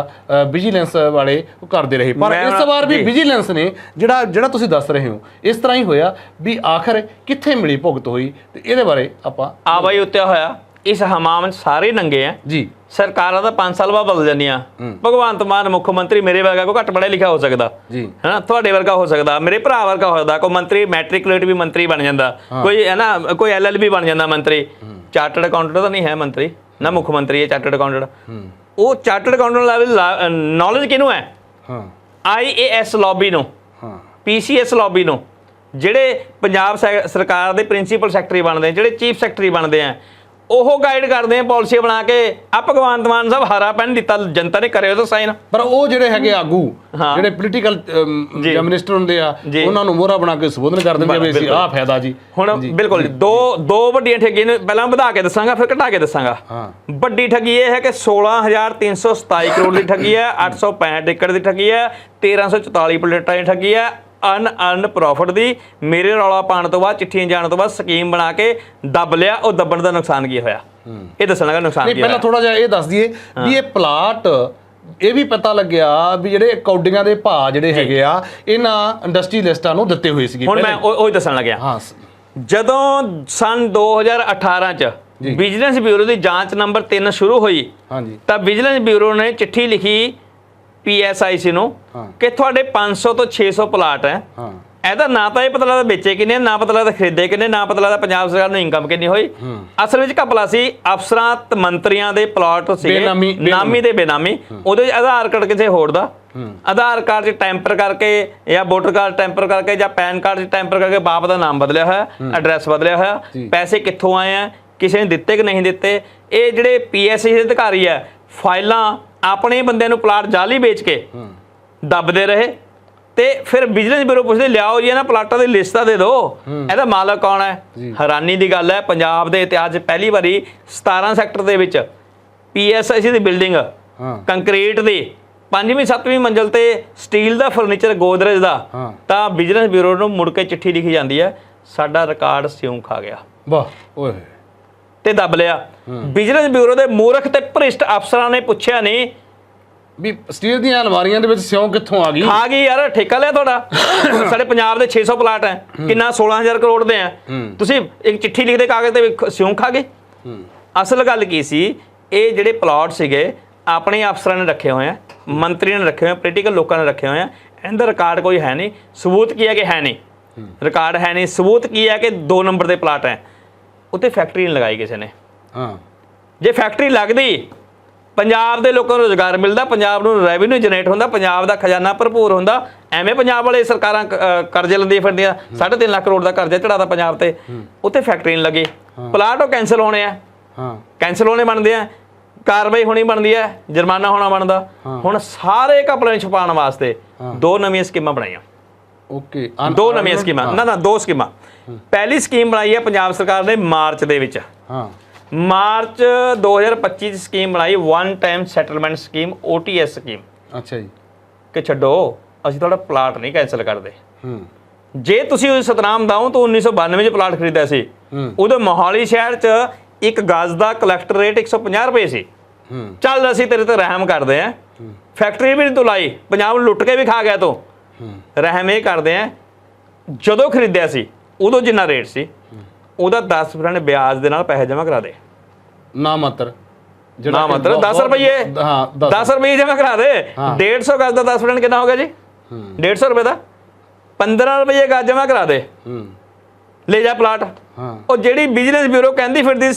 ਵਿਜੀਲੈਂਸ ਵਾਲੇ ਉਹ ਕਰਦੇ ਰਹੇ। ਪਰ ਇਸ ਵਾਰ ਵੀ। ਵਿਜੀਲੈਂਸ ਨੇ ਜਿਹੜਾ ਜਿਹੜਾ ਤੁਸੀਂ ਦੱਸ ਰਹੇ ਹੋ ਇਸ ਤਰ੍ਹਾਂ ਹੀ ਹੋਇਆ ਵੀ ਆਖਰ ਕਿੱਥੇ ਮਿਲੀ ਭੁਗਤ ਹੋਈ ਤੇ ਇਹਦੇ ਬਾਰੇ ਆਪਾਂ ਆਵਾਈ ਉੱਤੇ ਹੋਇਆ ਇਸ ਹਮਾਮ ਸਾਰੇ ਨੰਗੇ ਆ। ਜੀ। ਸਰਕਾਰਾਂ ਦਾ 5 ਸਾਲ ਬਾਅਦ ਬਦਲ ਜਾਂਦੀਆਂ। ਭਗਵੰਤ ਮਾਨ ਮੁੱਖ ਮੰਤਰੀ ਮੇਰੇ ਵਰਗਾ ਕੋਈ ਘੱਟ ਪੜ੍ਹਿਆ ਲਿਖਿਆ ਹੋ ਸਕਦਾ। ਜੀ। ਹੈਨਾ ਤੁਹਾਡੇ ਵਰਗਾ ਹੋ ਸਕਦਾ ਮੇਰੇ ਭਰਾ ਵਰਗਾ ਹੋ ਸਕਦਾ ਕੋਈ ਮੰਤਰੀ ਮੈਟ੍ਰਿਕੂਲੇਟ ਵੀ ਮੰਤਰੀ ਬਣ ਜਾਂਦਾ ਕੋਈ ਹੈ ਨਾ ਕੋਈ ਐਲਐਲਬੀ ਬਣ ਜਾਂਦਾ ਮੰਤਰੀ। ਚਾਰਟਰਡ ਅਕਾਊਂਟੈਂਟ ਤਾਂ ਨਹੀਂ ਹੈ ਮੰਤਰੀ ਨਾ ਮੁੱਖ ਮੰਤਰੀ ਹੈ ਚਾਰਟਰਡ ਅਕਾਊਂਟੈਂਟ। ਉਹ ਚਾਰਟਰਡ ਅਕਾਊਂਟੈਂਟ ਲੈਵਲ ਨੌਲੇਜ ਕਿਹਨੂੰ ਹੈ? ਹਾਂ। ਆਈਏਐਸ ਲੌਬੀ ਨੂੰ ਹਾਂ। ਪੀਸੀਐਸ ਲੌਬੀ ਨੂੰ ਜਿਹੜੇ ਪੰਜਾਬ ਸਰਕਾਰ ਦੇ ਪ੍ਰਿੰਸੀਪਲ ਸੈਕਟਰੀ ਬਣਦੇ ਜਿਹੜੇ ਚੀਫ ਸੈਕਟਰੀ ਬਣਦੇ ਆ ਉਹ ਗਾਈਡ ਕਰਦੇ ਆ ਪਾਲਿਸੀ ਬਣਾ ਕੇ ਆ ਭਗਵੰਤ ਮਾਨ ਸਾਹਿਬ ਹਰਾ ਪੈਨ ਦਿੱਤਾ ਜਨਤਾ ਨੇ ਕਰਿਓ ਤਾਂ ਸਾਈਨ ਪਰ ਉਹ ਜਿਹੜੇ ਹੈਗੇ ਆਗੂ। ਜਿਹੜੇ ਪੋਲੀਟੀਕਲ ਜੀ। ਮਿਨਿਸਟਰ ਹੁੰਦੇ ਆ। ਉਹਨਾਂ ਨੂੰ ਮੋਹਰਾ ਬਣਾ ਕੇ ਸੰਬੋਧਨ ਕਰ ਦਿੰਦੇ ਆ ਵੀ ਅਸੀਂ। ਆਹ ਫਾਇਦਾ ਜੀ ਹੁਣ ਬਿਲਕੁਲ ਦੋ ਦੋ ਵੱਡੀਆਂ ਠੱਗੀਆਂ ਨੇ ਪਹਿਲਾਂ ਵਧਾ ਕੇ ਦੱਸਾਂਗਾ ਫਿਰ ਘਟਾ ਕੇ ਦੱਸਾਂਗਾ ਵੱਡੀ ਠੱਗੀ ਇਹ ਹੈ ਕਿ 16327 ਕਰੋੜ ਦੀ ਠੱਗੀ ਹੈ 865 ਏਕੜ ਦੀ ਠੱਗੀ ਹੈ 1344 ਪਲੇਟਾਂ ਦੀ ਠੱਗੀ ਹੈ ਅਨ ਅਨ ਪ੍ਰੋਫਿਟ ਦੀ ਮੇਰੇ ਰੌਲਾ ਪਾਣ ਤੋਂ ਬਾਅਦ ਚਿੱਠੀਆਂ ਜਾਣ ਤੋਂ ਬਾਅਦ ਸਕੀਮ ਬਣਾ ਕੇ ਦੱਬ ਲਿਆ ਉਹ ਦੱਬਣ ਦਾ ਨੁਕਸਾਨ ਕੀ ਹੋਇਆ? ਇਹ ਦੱਸਣ ਲੱਗਾ ਨੁਕਸਾਨ ਕੀ ਪਹਿਲਾਂ ਥੋੜਾ ਜਿਹਾ ਇਹ ਦੱਸ ਦਈਏ ਵੀ ਇਹ ਪਲਾਟ ਇਹ ਵੀ ਪਤਾ ਲੱਗਿਆ ਵੀ ਜਿਹੜੇ ਕੌਡੀਆਂ ਦੇ ਭਾਅ ਜਿਹੜੇ ਹੈਗੇ ਆ ਇਹਨਾਂ ਇੰਡਸਟਰੀ ਲਿਸਟਾਂ ਨੂੰ ਦਿੱਤੇ ਹੋਏ ਸੀਗੇ। ਹੁਣ ਮੈਂ। ਉਹ ਹੀ ਦੱਸਣ ਲੱਗਿਆ। ਹਾਂ। ਜਦੋਂ ਸਨ 2018 ਚ। ਵਿਜੀਲੈਂਸ ਬਿਊਰੋ ਦੀ ਜਾਂਚ ਨੰਬਰ 3 ਸ਼ੁਰੂ ਹੋਈ ਹਾਂਜੀ। ਤਾਂ ਵਿਜੀਲੈਂਸ ਬਿਊਰੋ ਨੇ ਚਿੱਠੀ ਲਿਖੀ ਪੀਐਸਆਈਸੀ ਨੂੰ। ਕਿ ਤੁਹਾਡੇ 500 ਤੋਂ 600 ਪਲਾਟ ਹੈ। ਹਾਂ। ਇਹਦਾ ਨਾ ਤਾਂ ਇਹ ਪਤਾ ਲੱਗਦਾ ਵੇਚੇ ਕਿੰਨੇ ਨਾ ਪਤਾ ਲੱਗਦਾ ਖਰੀਦੇ ਕਿੰਨੇ ਨਾ ਪਤਾ ਲੱਗਦਾ ਪੰਜਾਬ ਸਰਕਾਰ ਨੂੰ ਇਨਕਮ ਕਿੰਨੀ ਹੋਈ। ਅਸਲ ਵਿੱਚ ਘਪਲਾ ਸੀ ਅਫਸਰਾਂ ਤੇ ਮੰਤਰੀਆਂ ਦੇ ਪਲਾਟ ਸੀਗੇ। ਨਾਮੀ ਦੇ ਬੇਨਾਮੀ। ਉਹਦੇ ਆਧਾਰ ਕਾਰਡ ਕਿਸੇ ਹੋਰ ਦਾ। ਆਧਾਰ ਕਾਰਡ 'ਚ ਟੈਂਪਰ ਕਰਕੇ ਜਾਂ ਵੋਟਰ ਕਾਰਡ ਟੈਂਪਰ ਕਰਕੇ ਜਾਂ ਪੈਨ ਕਾਰਡ 'ਚ ਟੈਂਪਰ ਕਰਕੇ ਬਾਪ ਦਾ ਨਾਮ ਬਦਲਿਆ ਹੋਇਆ ਐਡਰੈਸ ਬਦਲਿਆ ਹੋਇਆ। ਪੈਸੇ ਕਿੱਥੋਂ ਆਏ ਆ ਕਿਸੇ ਨੇ ਦਿੱਤੇ ਕਿ ਨਹੀਂ ਦਿੱਤੇ? ਇਹ ਜਿਹੜੇ ਪੀਐਸਸੀ ਦੇ ਅਧਿਕਾਰੀ ਆ ਫਾਈਲਾਂ ਆਪਣੇ ਬੰਦਿਆਂ ਨੂੰ ਪਲਾਟ ਜਾਲੀ ਵੇਚ ਕੇ ਦੱਬਦੇ ਰਹੇ ਤੇ ਫਿਰ ਬਿਜ਼ਨਸ ਬਿਊਰੋ ਪੁੱਛਦੇ ਲਿਆਓ ਜੀ ਇਹਨਾਂ ਪਲਾਟਾਂ ਦੀ ਲਿਸਟਾਂ ਦੇ ਦਿਓ। ਇਹਦਾ ਮਾਲਕ ਕੌਣ ਹੈ? ਹੈਰਾਨੀ ਦੀ ਗੱਲ ਹੈ ਪੰਜਾਬ ਦੇ ਇਤਿਹਾਸ 'ਚ ਪਹਿਲੀ ਵਾਰੀ 17 ਸੈਕਟਰ ਦੇ ਵਿੱਚ ਪੀਐਸਆਈਸੀ ਦੀ ਬਿਲਡਿੰਗ ਕੰਕਰੀਟ ਦੀ ਪੰਜਵੀਂ ਸੱਤਵੀਂ ਮੰਜ਼ਲ ਤੇ ਸਟੀਲ ਦਾ ਫਰਨੀਚਰ ਗੋਦਰੇਜ ਦਾ। ਤਾਂ ਬਿਜ਼ਨਸ ਬਿਊਰੋ ਨੂੰ ਮੁੜ ਕੇ ਚਿੱਠੀ ਲਿਖੀ ਜਾਂਦੀ ਹੈ ਸਾਡਾ ਰਿਕਾਰਡ ਸਿਉਂ ਖਾ ਗਿਆ। ਵਾਹ ਓਏ। ਤੇ ਦੱਬ ਲਿਆ। ਬਿਜ਼ਨਸ ਬਿਊਰੋ ਦੇ ਮੂਰਖ ਤੇ ਭ੍ਰਿਸ਼ਟ ਅਫਸਰਾਂ ਨੇ ਪੁੱਛਿਆ ਨਹੀਂ ਵੀ ਸਟੀਲ ਦੀਆਂ ਅਲਮਾਰੀਆਂ ਦੇ ਵਿੱਚ ਸਿਉਂ ਕਿੱਥੋਂ ਆ ਗਈ? ਖਾ ਗਈ ਯਾਰ ਠੇਕਾ ਲਿਆ ਤੁਹਾਡਾ? ਸਾਡੇ ਪੰਜਾਬ ਦੇ 600 ਪਲਾਟ ਹੈ। ਕਿੰਨਾ 16000 ਕਰੋੜ ਦੇ ਆ। ਤੁਸੀਂ ਇੱਕ ਚਿੱਠੀ ਲਿਖਦੇ ਕਾਗਜ਼ ਤੇ ਸਿਉਂ ਖਾ ਗਏ? ਅਸਲ ਗੱਲ ਕੀ ਸੀ? ਇਹ ਜਿਹੜੇ ਪਲਾਟ ਸੀਗੇ ਆਪਣੇ ਅਫਸਰਾਂ ਨੇ ਰੱਖੇ ਹੋਏ ਆ ਮੰਤਰੀ ਨੇ ਰੱਖੇ ਹੋਏ ਆ ਪੋਲੀਟੀਕਲ ਲੋਕਾਂ ਨੇ ਰੱਖੇ ਹੋਏ ਆ। ਇਹਦਾ ਰਿਕਾਰਡ ਕੋਈ ਹੈ ਨਹੀਂ। ਸਬੂਤ ਕੀ ਹੈ ਕਿ ਹੈ ਨਹੀਂ? ਰਿਕਾਰਡ ਹੈ ਨਹੀਂ। ਸਬੂਤ ਕੀ ਹੈ ਕਿ 2 ਨੰਬਰ ਦੇ ਪਲਾਟ ਹੈ। ਉੱਤੇ ਫੈਕਟਰੀ ਨਹੀਂ ਲਗਾਈ ਕਿਸੇ ਨੇ। ਹਾਂ। ਜੇ ਫੈਕਟਰੀ ਲੱਗਦੀ ਪੰਜਾਬ ਦੇ ਲੋਕਾਂ ਨੂੰ ਰੋਜ਼ਗਾਰ ਮਿਲਦਾ ਪੰਜਾਬ ਨੂੰ ਰੈਵਨਿਊ ਜਨਰੇਟ ਹੁੰਦਾ ਪੰਜਾਬ ਦਾ ਖਜ਼ਾਨਾ ਭਰਪੂਰ ਹੁੰਦਾ ਐਵੇਂ ਪੰਜਾਬ ਵਾਲੇ ਸਰਕਾਰਾਂ ਕਰਜ਼ੇ ਲੈਂਦੀਆਂ ਫਿਰਦੀਆਂ 3.5 ਲੱਖ ਕਰੋੜ ਦਾ ਕਰਜ਼ਾ ਚੜਾਦਾ ਪੰਜਾਬ ਤੇ। ਉੱਥੇ ਫੈਕਟਰੀ ਨਹੀਂ ਲੱਗੀ। ਪਲਾਟ ਉਹ ਕੈਨਸਲ ਹੋਣੇ ਆ। ਹਾਂ। ਕੈਨਸਲ ਹੋਣੇ ਬਣਦੇ ਆ। ਕਾਰਵਾਈ ਹੋਣੀ ਬਣਦੀ ਹੈ ਜੁਰਮਾਨਾ ਹੋਣਾ ਬਣਦਾ। ਹੁਣ ਸਾਰੇ ਨੂੰ ਛੁਪਾਉਣ ਵਾਸਤੇ ਦੋ ਨਵੀਆਂ ਸਕੀਮਾਂ ਬਣਾਈਆਂ। ਓਕੇ। ਦੋ ਨਵੀਆਂ ਸਕੀਮਾਂ। ਨਾ ਨਾ ਦੋ ਸਕੀਮਾਂ। ਪਹਿਲੀ ਸਕੀਮ ਬਣਾਈ ਹੈ ਪੰਜਾਬ ਸਰਕਾਰ ਨੇ ਮਾਰਚ ਦੇ ਵਿੱਚ। ਹਾਂ। ਮਾਰਚ 2025 ਚ ਸਕੀਮ ਬਣਾਈ one time settlement scheme OTS scheme. ਅੱਛਾ ਜੀ। ਕਿ ਛੱਡੋ ਅਸੀਂ ਤੁਹਾਡਾ ਪਲਾਟ ਨਹੀਂ ਕੈਨਸਲ ਕਰਦੇ। ਹੂੰ। ਜੇ ਤੁਸੀਂ ਉਹ ਸਤਨਾਮ ਦਾਓ ਤਾਂ 1992 ਚ ਪਲਾਟ ਖਰੀਦਿਆ ਸੀ। ਉਦੋਂ ਮੋਹਾਲੀ ਸ਼ਹਿਰ ਚ ਇੱਕ ਗਜ਼ ਦਾ ਕਲੈਕਟਰ ਰੇਟ 150 ਰੁਪਏ ਸੀ। ਹੂੰ। ਚੱਲ ਅਸੀਂ ਤੇਰੇ ਤੇ ਰਹਿਮ ਕਰਦੇ ਆਂ ਫੈਕਟਰੀ ਵੀ ਨਹੀਂ ਤੂੰ ਲਾਈ ਪੰਜਾਬ ਨੂੰ ਲੁੱਟ ਕੇ ਵੀ ਖਾ ਗਿਆ ਤੂੰ। ਰਹਿਮ ਇਹ ਕਰਦੇ ਆਂ ਜਦੋਂ ਖਰੀਦਿਆ ਸੀ ਉਦੋਂ ਜਿੰਨਾ ਰੇਟ ਸੀ ਉਹਦਾ 10% ਵਿਆਜ ਦੇ ਨਾਲ ਪੈਸੇ ਜਮ੍ਹਾਂ ਕਰਾ ਦੇ। ਨਾ ਮਾਤਰ। ਨਾ ਮਤਲਬ 10 ਬਹੁਤ- ਰੁਪਏ ਹਾਂ 10 10 ਰੁਪਏ ਜਮ੍ਹਾਂ ਕਰਾ ਦੇ। ਹਾਂ। 150 ਗਜ਼ ਦਾ 10% ਕਿੰਨਾ ਹੋ ਗਿਆ ਜੀ? 150 ਰੁਪਏ ਦਾ। 15 ਰੁਪਏ ਗਜ਼ ਜਮ੍ਹਾਂ ਕਰਾ ਦੇ। ਹੂੰ। ਲੈ ਜਾ ਪਲਾਟ। ਹਾਂ। ਉਹ ਜਿਹੜੀ ਬਿਜ਼ਨਸ ਬਿਊਰੋ ਕਹਿੰਦੀ ਫਿਰਦੀ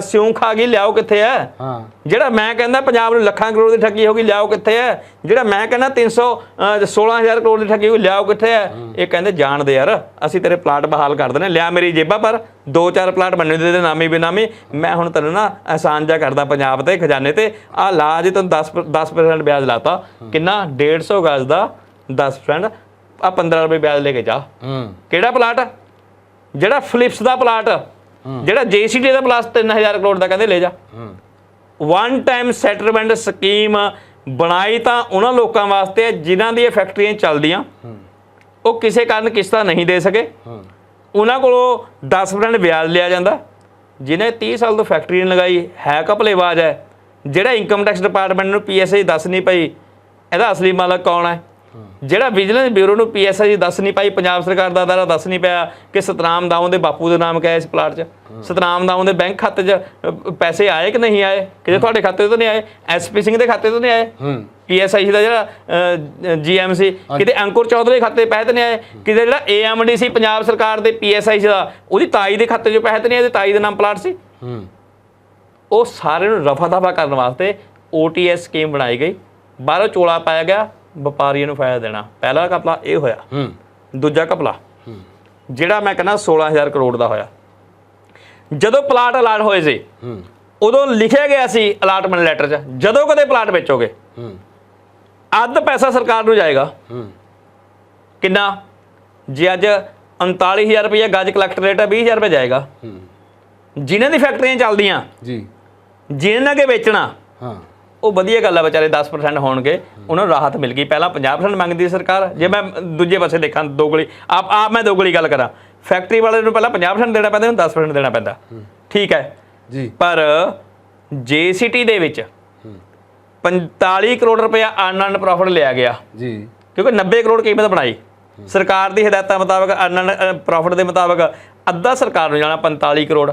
ਸਿਉਂ ਖਾ ਗਈ ਲਿਆਓ ਕਿੱਥੇ ਹੈ ਹਾਂ। ਜਿਹੜਾ ਮੈਂ ਕਹਿੰਦਾ ਪੰਜਾਬ ਨੂੰ ਲੱਖਾਂ ਕਰੋੜ ਦੀ ਠੱਗੀ ਹੋ ਗਈ ਲਿਆਓ ਕਿੱਥੇ ਹੈ ਜਿਹੜਾ ਮੈਂ ਕਹਿੰਦਾ 300 ਅਹ, 16000 ਕਰੋੜ ਦੀ ਠੱਗੀ ਹੋਈ ਲਿਆਓ ਕਿੱਥੇ ਹੈ। ਇਹ ਕਹਿੰਦੇ ਜਾਣਦੇ ਯਾਰ ਅਸੀਂ ਤੇਰੇ ਪਲਾਟ ਬਹਾਲ ਕਰ ਦੇਣੇ ਲਿਆ ਮੇਰੀ ਜੇਬਾਂ ਪਰ ਦੋ ਚਾਰ ਪਲਾਟ ਬੰਨੇ ਦੇ ਦੇ ਨਾਮੀ ਬੇਨਾਮੀ ਮੈਂ ਹੁਣ ਤੈਨੂੰ ਨਾ ਅਹਿਸਾਨ ਜਾ ਕਰਦਾ ਪੰਜਾਬ ਤੇ ਖਜ਼ਾਨੇ ਤੇ ਆ ਲਾ ਜੀ ਤੈਨੂੰ 10 10% ਵਿਆਜ ਲਾਤਾ ਕਿੰਨਾ? 150 ਗਜ਼ ਦਾ 10% ਆ 15 ਰੁਪਏ ਵਿਆਜ ਲੈ ਕੇ ਜਾ। ਹੂੰ। ਕਿਹੜਾ ਪਲਾਟ? ਜਿਹੜਾ ਫਲਿਪਸ ਦਾ ਪਲਾਟ ਜਿਹੜਾ ਜੀਸੀਟੀ ਦਾ ਪਲਾਸ 3000 ਕਰੋੜ ਦਾ ਕਹਿੰਦੇ ਲੈ ਜਾ। ਵਨ ਟਾਈਮ ਸੈਟਲਮੈਂਟ ਸਕੀਮ ਬਣਾਈ ਤਾਂ ਉਹਨਾਂ ਲੋਕਾਂ ਵਾਸਤੇ ਹੈ ਜਿਨ੍ਹਾਂ ਦੀਆਂ ਫੈਕਟਰੀਆਂ ਚੱਲਦੀਆਂ। ਉਹ ਕਿਸੇ ਕਾਰਨ ਕਿਸ਼ਤਾਂ ਨਹੀਂ ਦੇ ਸਕੇ। ਉਹਨਾਂ ਕੋਲੋਂ 10% ਵਿਆਜ ਲਿਆ ਜਾਂਦਾ। ਜਿਹਨੇ 30 ਸਾਲ ਤੋਂ ਫੈਕਟਰੀ ਨਹੀਂ ਲਗਾਈ ਹੈ ਕਪਲੇਵਾਜ ਹੈ। ਜਿਹੜਾ ਇਨਕਮ ਟੈਕਸ ਡਿਪਾਰਟਮੈਂਟ ਨੂੰ ਪੀਐਸਆਈ ਦੱਸ ਨਹੀਂ ਪਈ ਇਹਦਾ ਅਸਲੀ ਮਾਲਕ ਕੌਣ ਹੈ? ਜਿਹੜਾ ਵਿਜੀਲੈਂਸ ਬਿਊਰੋ ਨੂੰ ਪੀਐਸਆਈ ਦੱਸ ਨਹੀਂ ਪਾਈ ਪੰਜਾਬ ਸਰਕਾਰ ਦਾ ਅਦਾਰਾ ਦੱਸ ਨਹੀਂ ਪਿਆ ਕਿ ਸਤਨਾਮ ਦਾਉਂ ਦੇ ਬਾਪੂ ਦੇ ਨਾਮ ਕਿਆ ਹੈ ਇਸ ਪਲਾਟ 'ਚ? ਸਤਨਾਮ ਦਾਉਂ ਦੇ ਬੈਂਕ ਖਾਤੇ 'ਚ ਪੈਸੇ ਆਏ ਕਿ ਨਹੀਂ ਆਏ? ਕਿਤੇ ਤੁਹਾਡੇ ਖਾਤੇ ਤੋਂ ਨਹੀਂ ਆਏ? ਐਸਪੀ ਸਿੰਘ ਦੇ ਖਾਤੇ ਤੋਂ ਨਹੀਂ ਆਏ? ਪੀਐਸਆਈ ਦਾ ਜਿਹੜਾ ਜੀਐਮਸੀ ਕਿਤੇ ਅੰਕੁਰ ਚੌਧਰੀ ਦੇ ਖਾਤੇ ਪੈਸੇ ਤਾਂ ਨਹੀਂ ਆਏ? ਕਿਤੇ ਜਿਹੜਾ ਏਐਮਡੀਸੀ ਪੰਜਾਬ ਸਰਕਾਰ ਦੇ ਪੀਐਸਆਈ ਦਾ ਉਹਦੀ ਤਾਈ ਦੇ ਖਾਤੇ 'ਚ ਪੈਸੇ ਤਾਂ ਨਹੀਂ ਆਏ? ਤੇ ਤਾਈ ਦੇ ਨਾਮ ਪਲਾਟ ਸੀ? ਉਹ ਸਾਰੇ ਨੂੰ ਰਫਾ ਦਫਾ ਕਰਨ ਵਾਸਤੇ OTS ਸਕੀਮ ਬਣਾਈ ਗਈ। ਬਾਹਰੋਂ ਚੋਲਾ ਪਾਇਆ ਗਿਆ ਵਪਾਰੀਆਂ ਨੂੰ ਫਾਇਦਾ ਦੇਣਾ। ਪਹਿਲਾ ਕਪਲਾ ਇਹ ਹੋਇਆ। ਹੂੰ। ਦੂਜਾ ਕਪਲਾ। ਜਿਹੜਾ ਮੈਂ ਕਹਿੰਦਾ 16000 ਕਰੋੜ ਦਾ ਹੋਇਆ। ਜਦੋਂ ਪਲਾਟ ਅਲਾਟ ਹੋਏ ਸੀ ਹੂੰ। ਉਦੋਂ ਲਿਖਿਆ ਗਿਆ ਸੀ ਅਲਾਟਮੈਂਟ ਲੈਟਰ 'ਚ ਜਦੋਂ ਕਦੇ ਪਲਾਟ ਵੇਚੋਗੇ। ਹੂੰ। ਅੱਧ ਪੈਸਾ ਸਰਕਾਰ ਨੂੰ ਜਾਏਗਾ। ਹੂੰ। ਕਿੰਨਾ? ਜੇ ਅੱਜ 39000 ਰੁਪਏ ਗਜ ਕਲੈਕਟਰ ਰੇਟ ਹੈ 20000 ਰੁਪਏ ਜਾਏਗਾ। ਹੂੰ। ਜਿਨ੍ਹਾਂ ਦੀ ਫੈਕਟਰੀਆਂ ਚੱਲਦੀਆਂ ਜੀ। ਜਿਨ੍ਹਾਂ ਕੇ ਵੇਚਣਾ ਹਾਂ। ਉਹ ਵਧੀਆ ਗੱਲ ਆ ਵਿਚਾਰੇ 10% ਹੋਣਗੇ ਉਹਨਾਂ ਨੂੰ ਰਾਹਤ ਮਿਲ ਗਈ। ਪਹਿਲਾਂ 50% ਮੰਗਦੀ ਸੀ ਸਰਕਾਰ ਜੇ ਮੈਂ ਦੂਜੇ ਪਾਸੇ ਦੇਖਾਂ ਦੋਗਲੀ ਆਪ ਆਪ ਮੈਂ ਦੋਗਲੀ ਗੱਲ ਕਰਾਂ। ਫੈਕਟਰੀ ਵਾਲੇ ਨੂੰ ਪਹਿਲਾਂ 50% ਦੇਣਾ ਪੈਂਦਾ ਹੁਣ 10% ਦੇਣਾ ਪੈਂਦਾ। ਠੀਕ ਹੈ। ਜੀ। ਪਰ ਜੀਸੀਟੀ ਦੇ ਵਿੱਚ 45 ਕਰੋੜ ਰੁਪਇਆ ਅਨਨ ਪ੍ਰੋਫਿਟ ਲਿਆ ਗਿਆ। ਜੀ। ਕਿਉਂਕਿ 90 ਕਰੋੜ ਕੀਮਤ ਬਣਾਈ। ਸਰਕਾਰ ਦੀ ਹਦਾਇਤਾਂ ਮੁਤਾਬਕ ਅਨਨ ਪ੍ਰੋਫਿਟ ਦੇ ਮੁਤਾਬਕ ਅੱਧਾ ਸਰਕਾਰ ਨੂੰ ਜਾਣਾ 45 ਕਰੋੜ।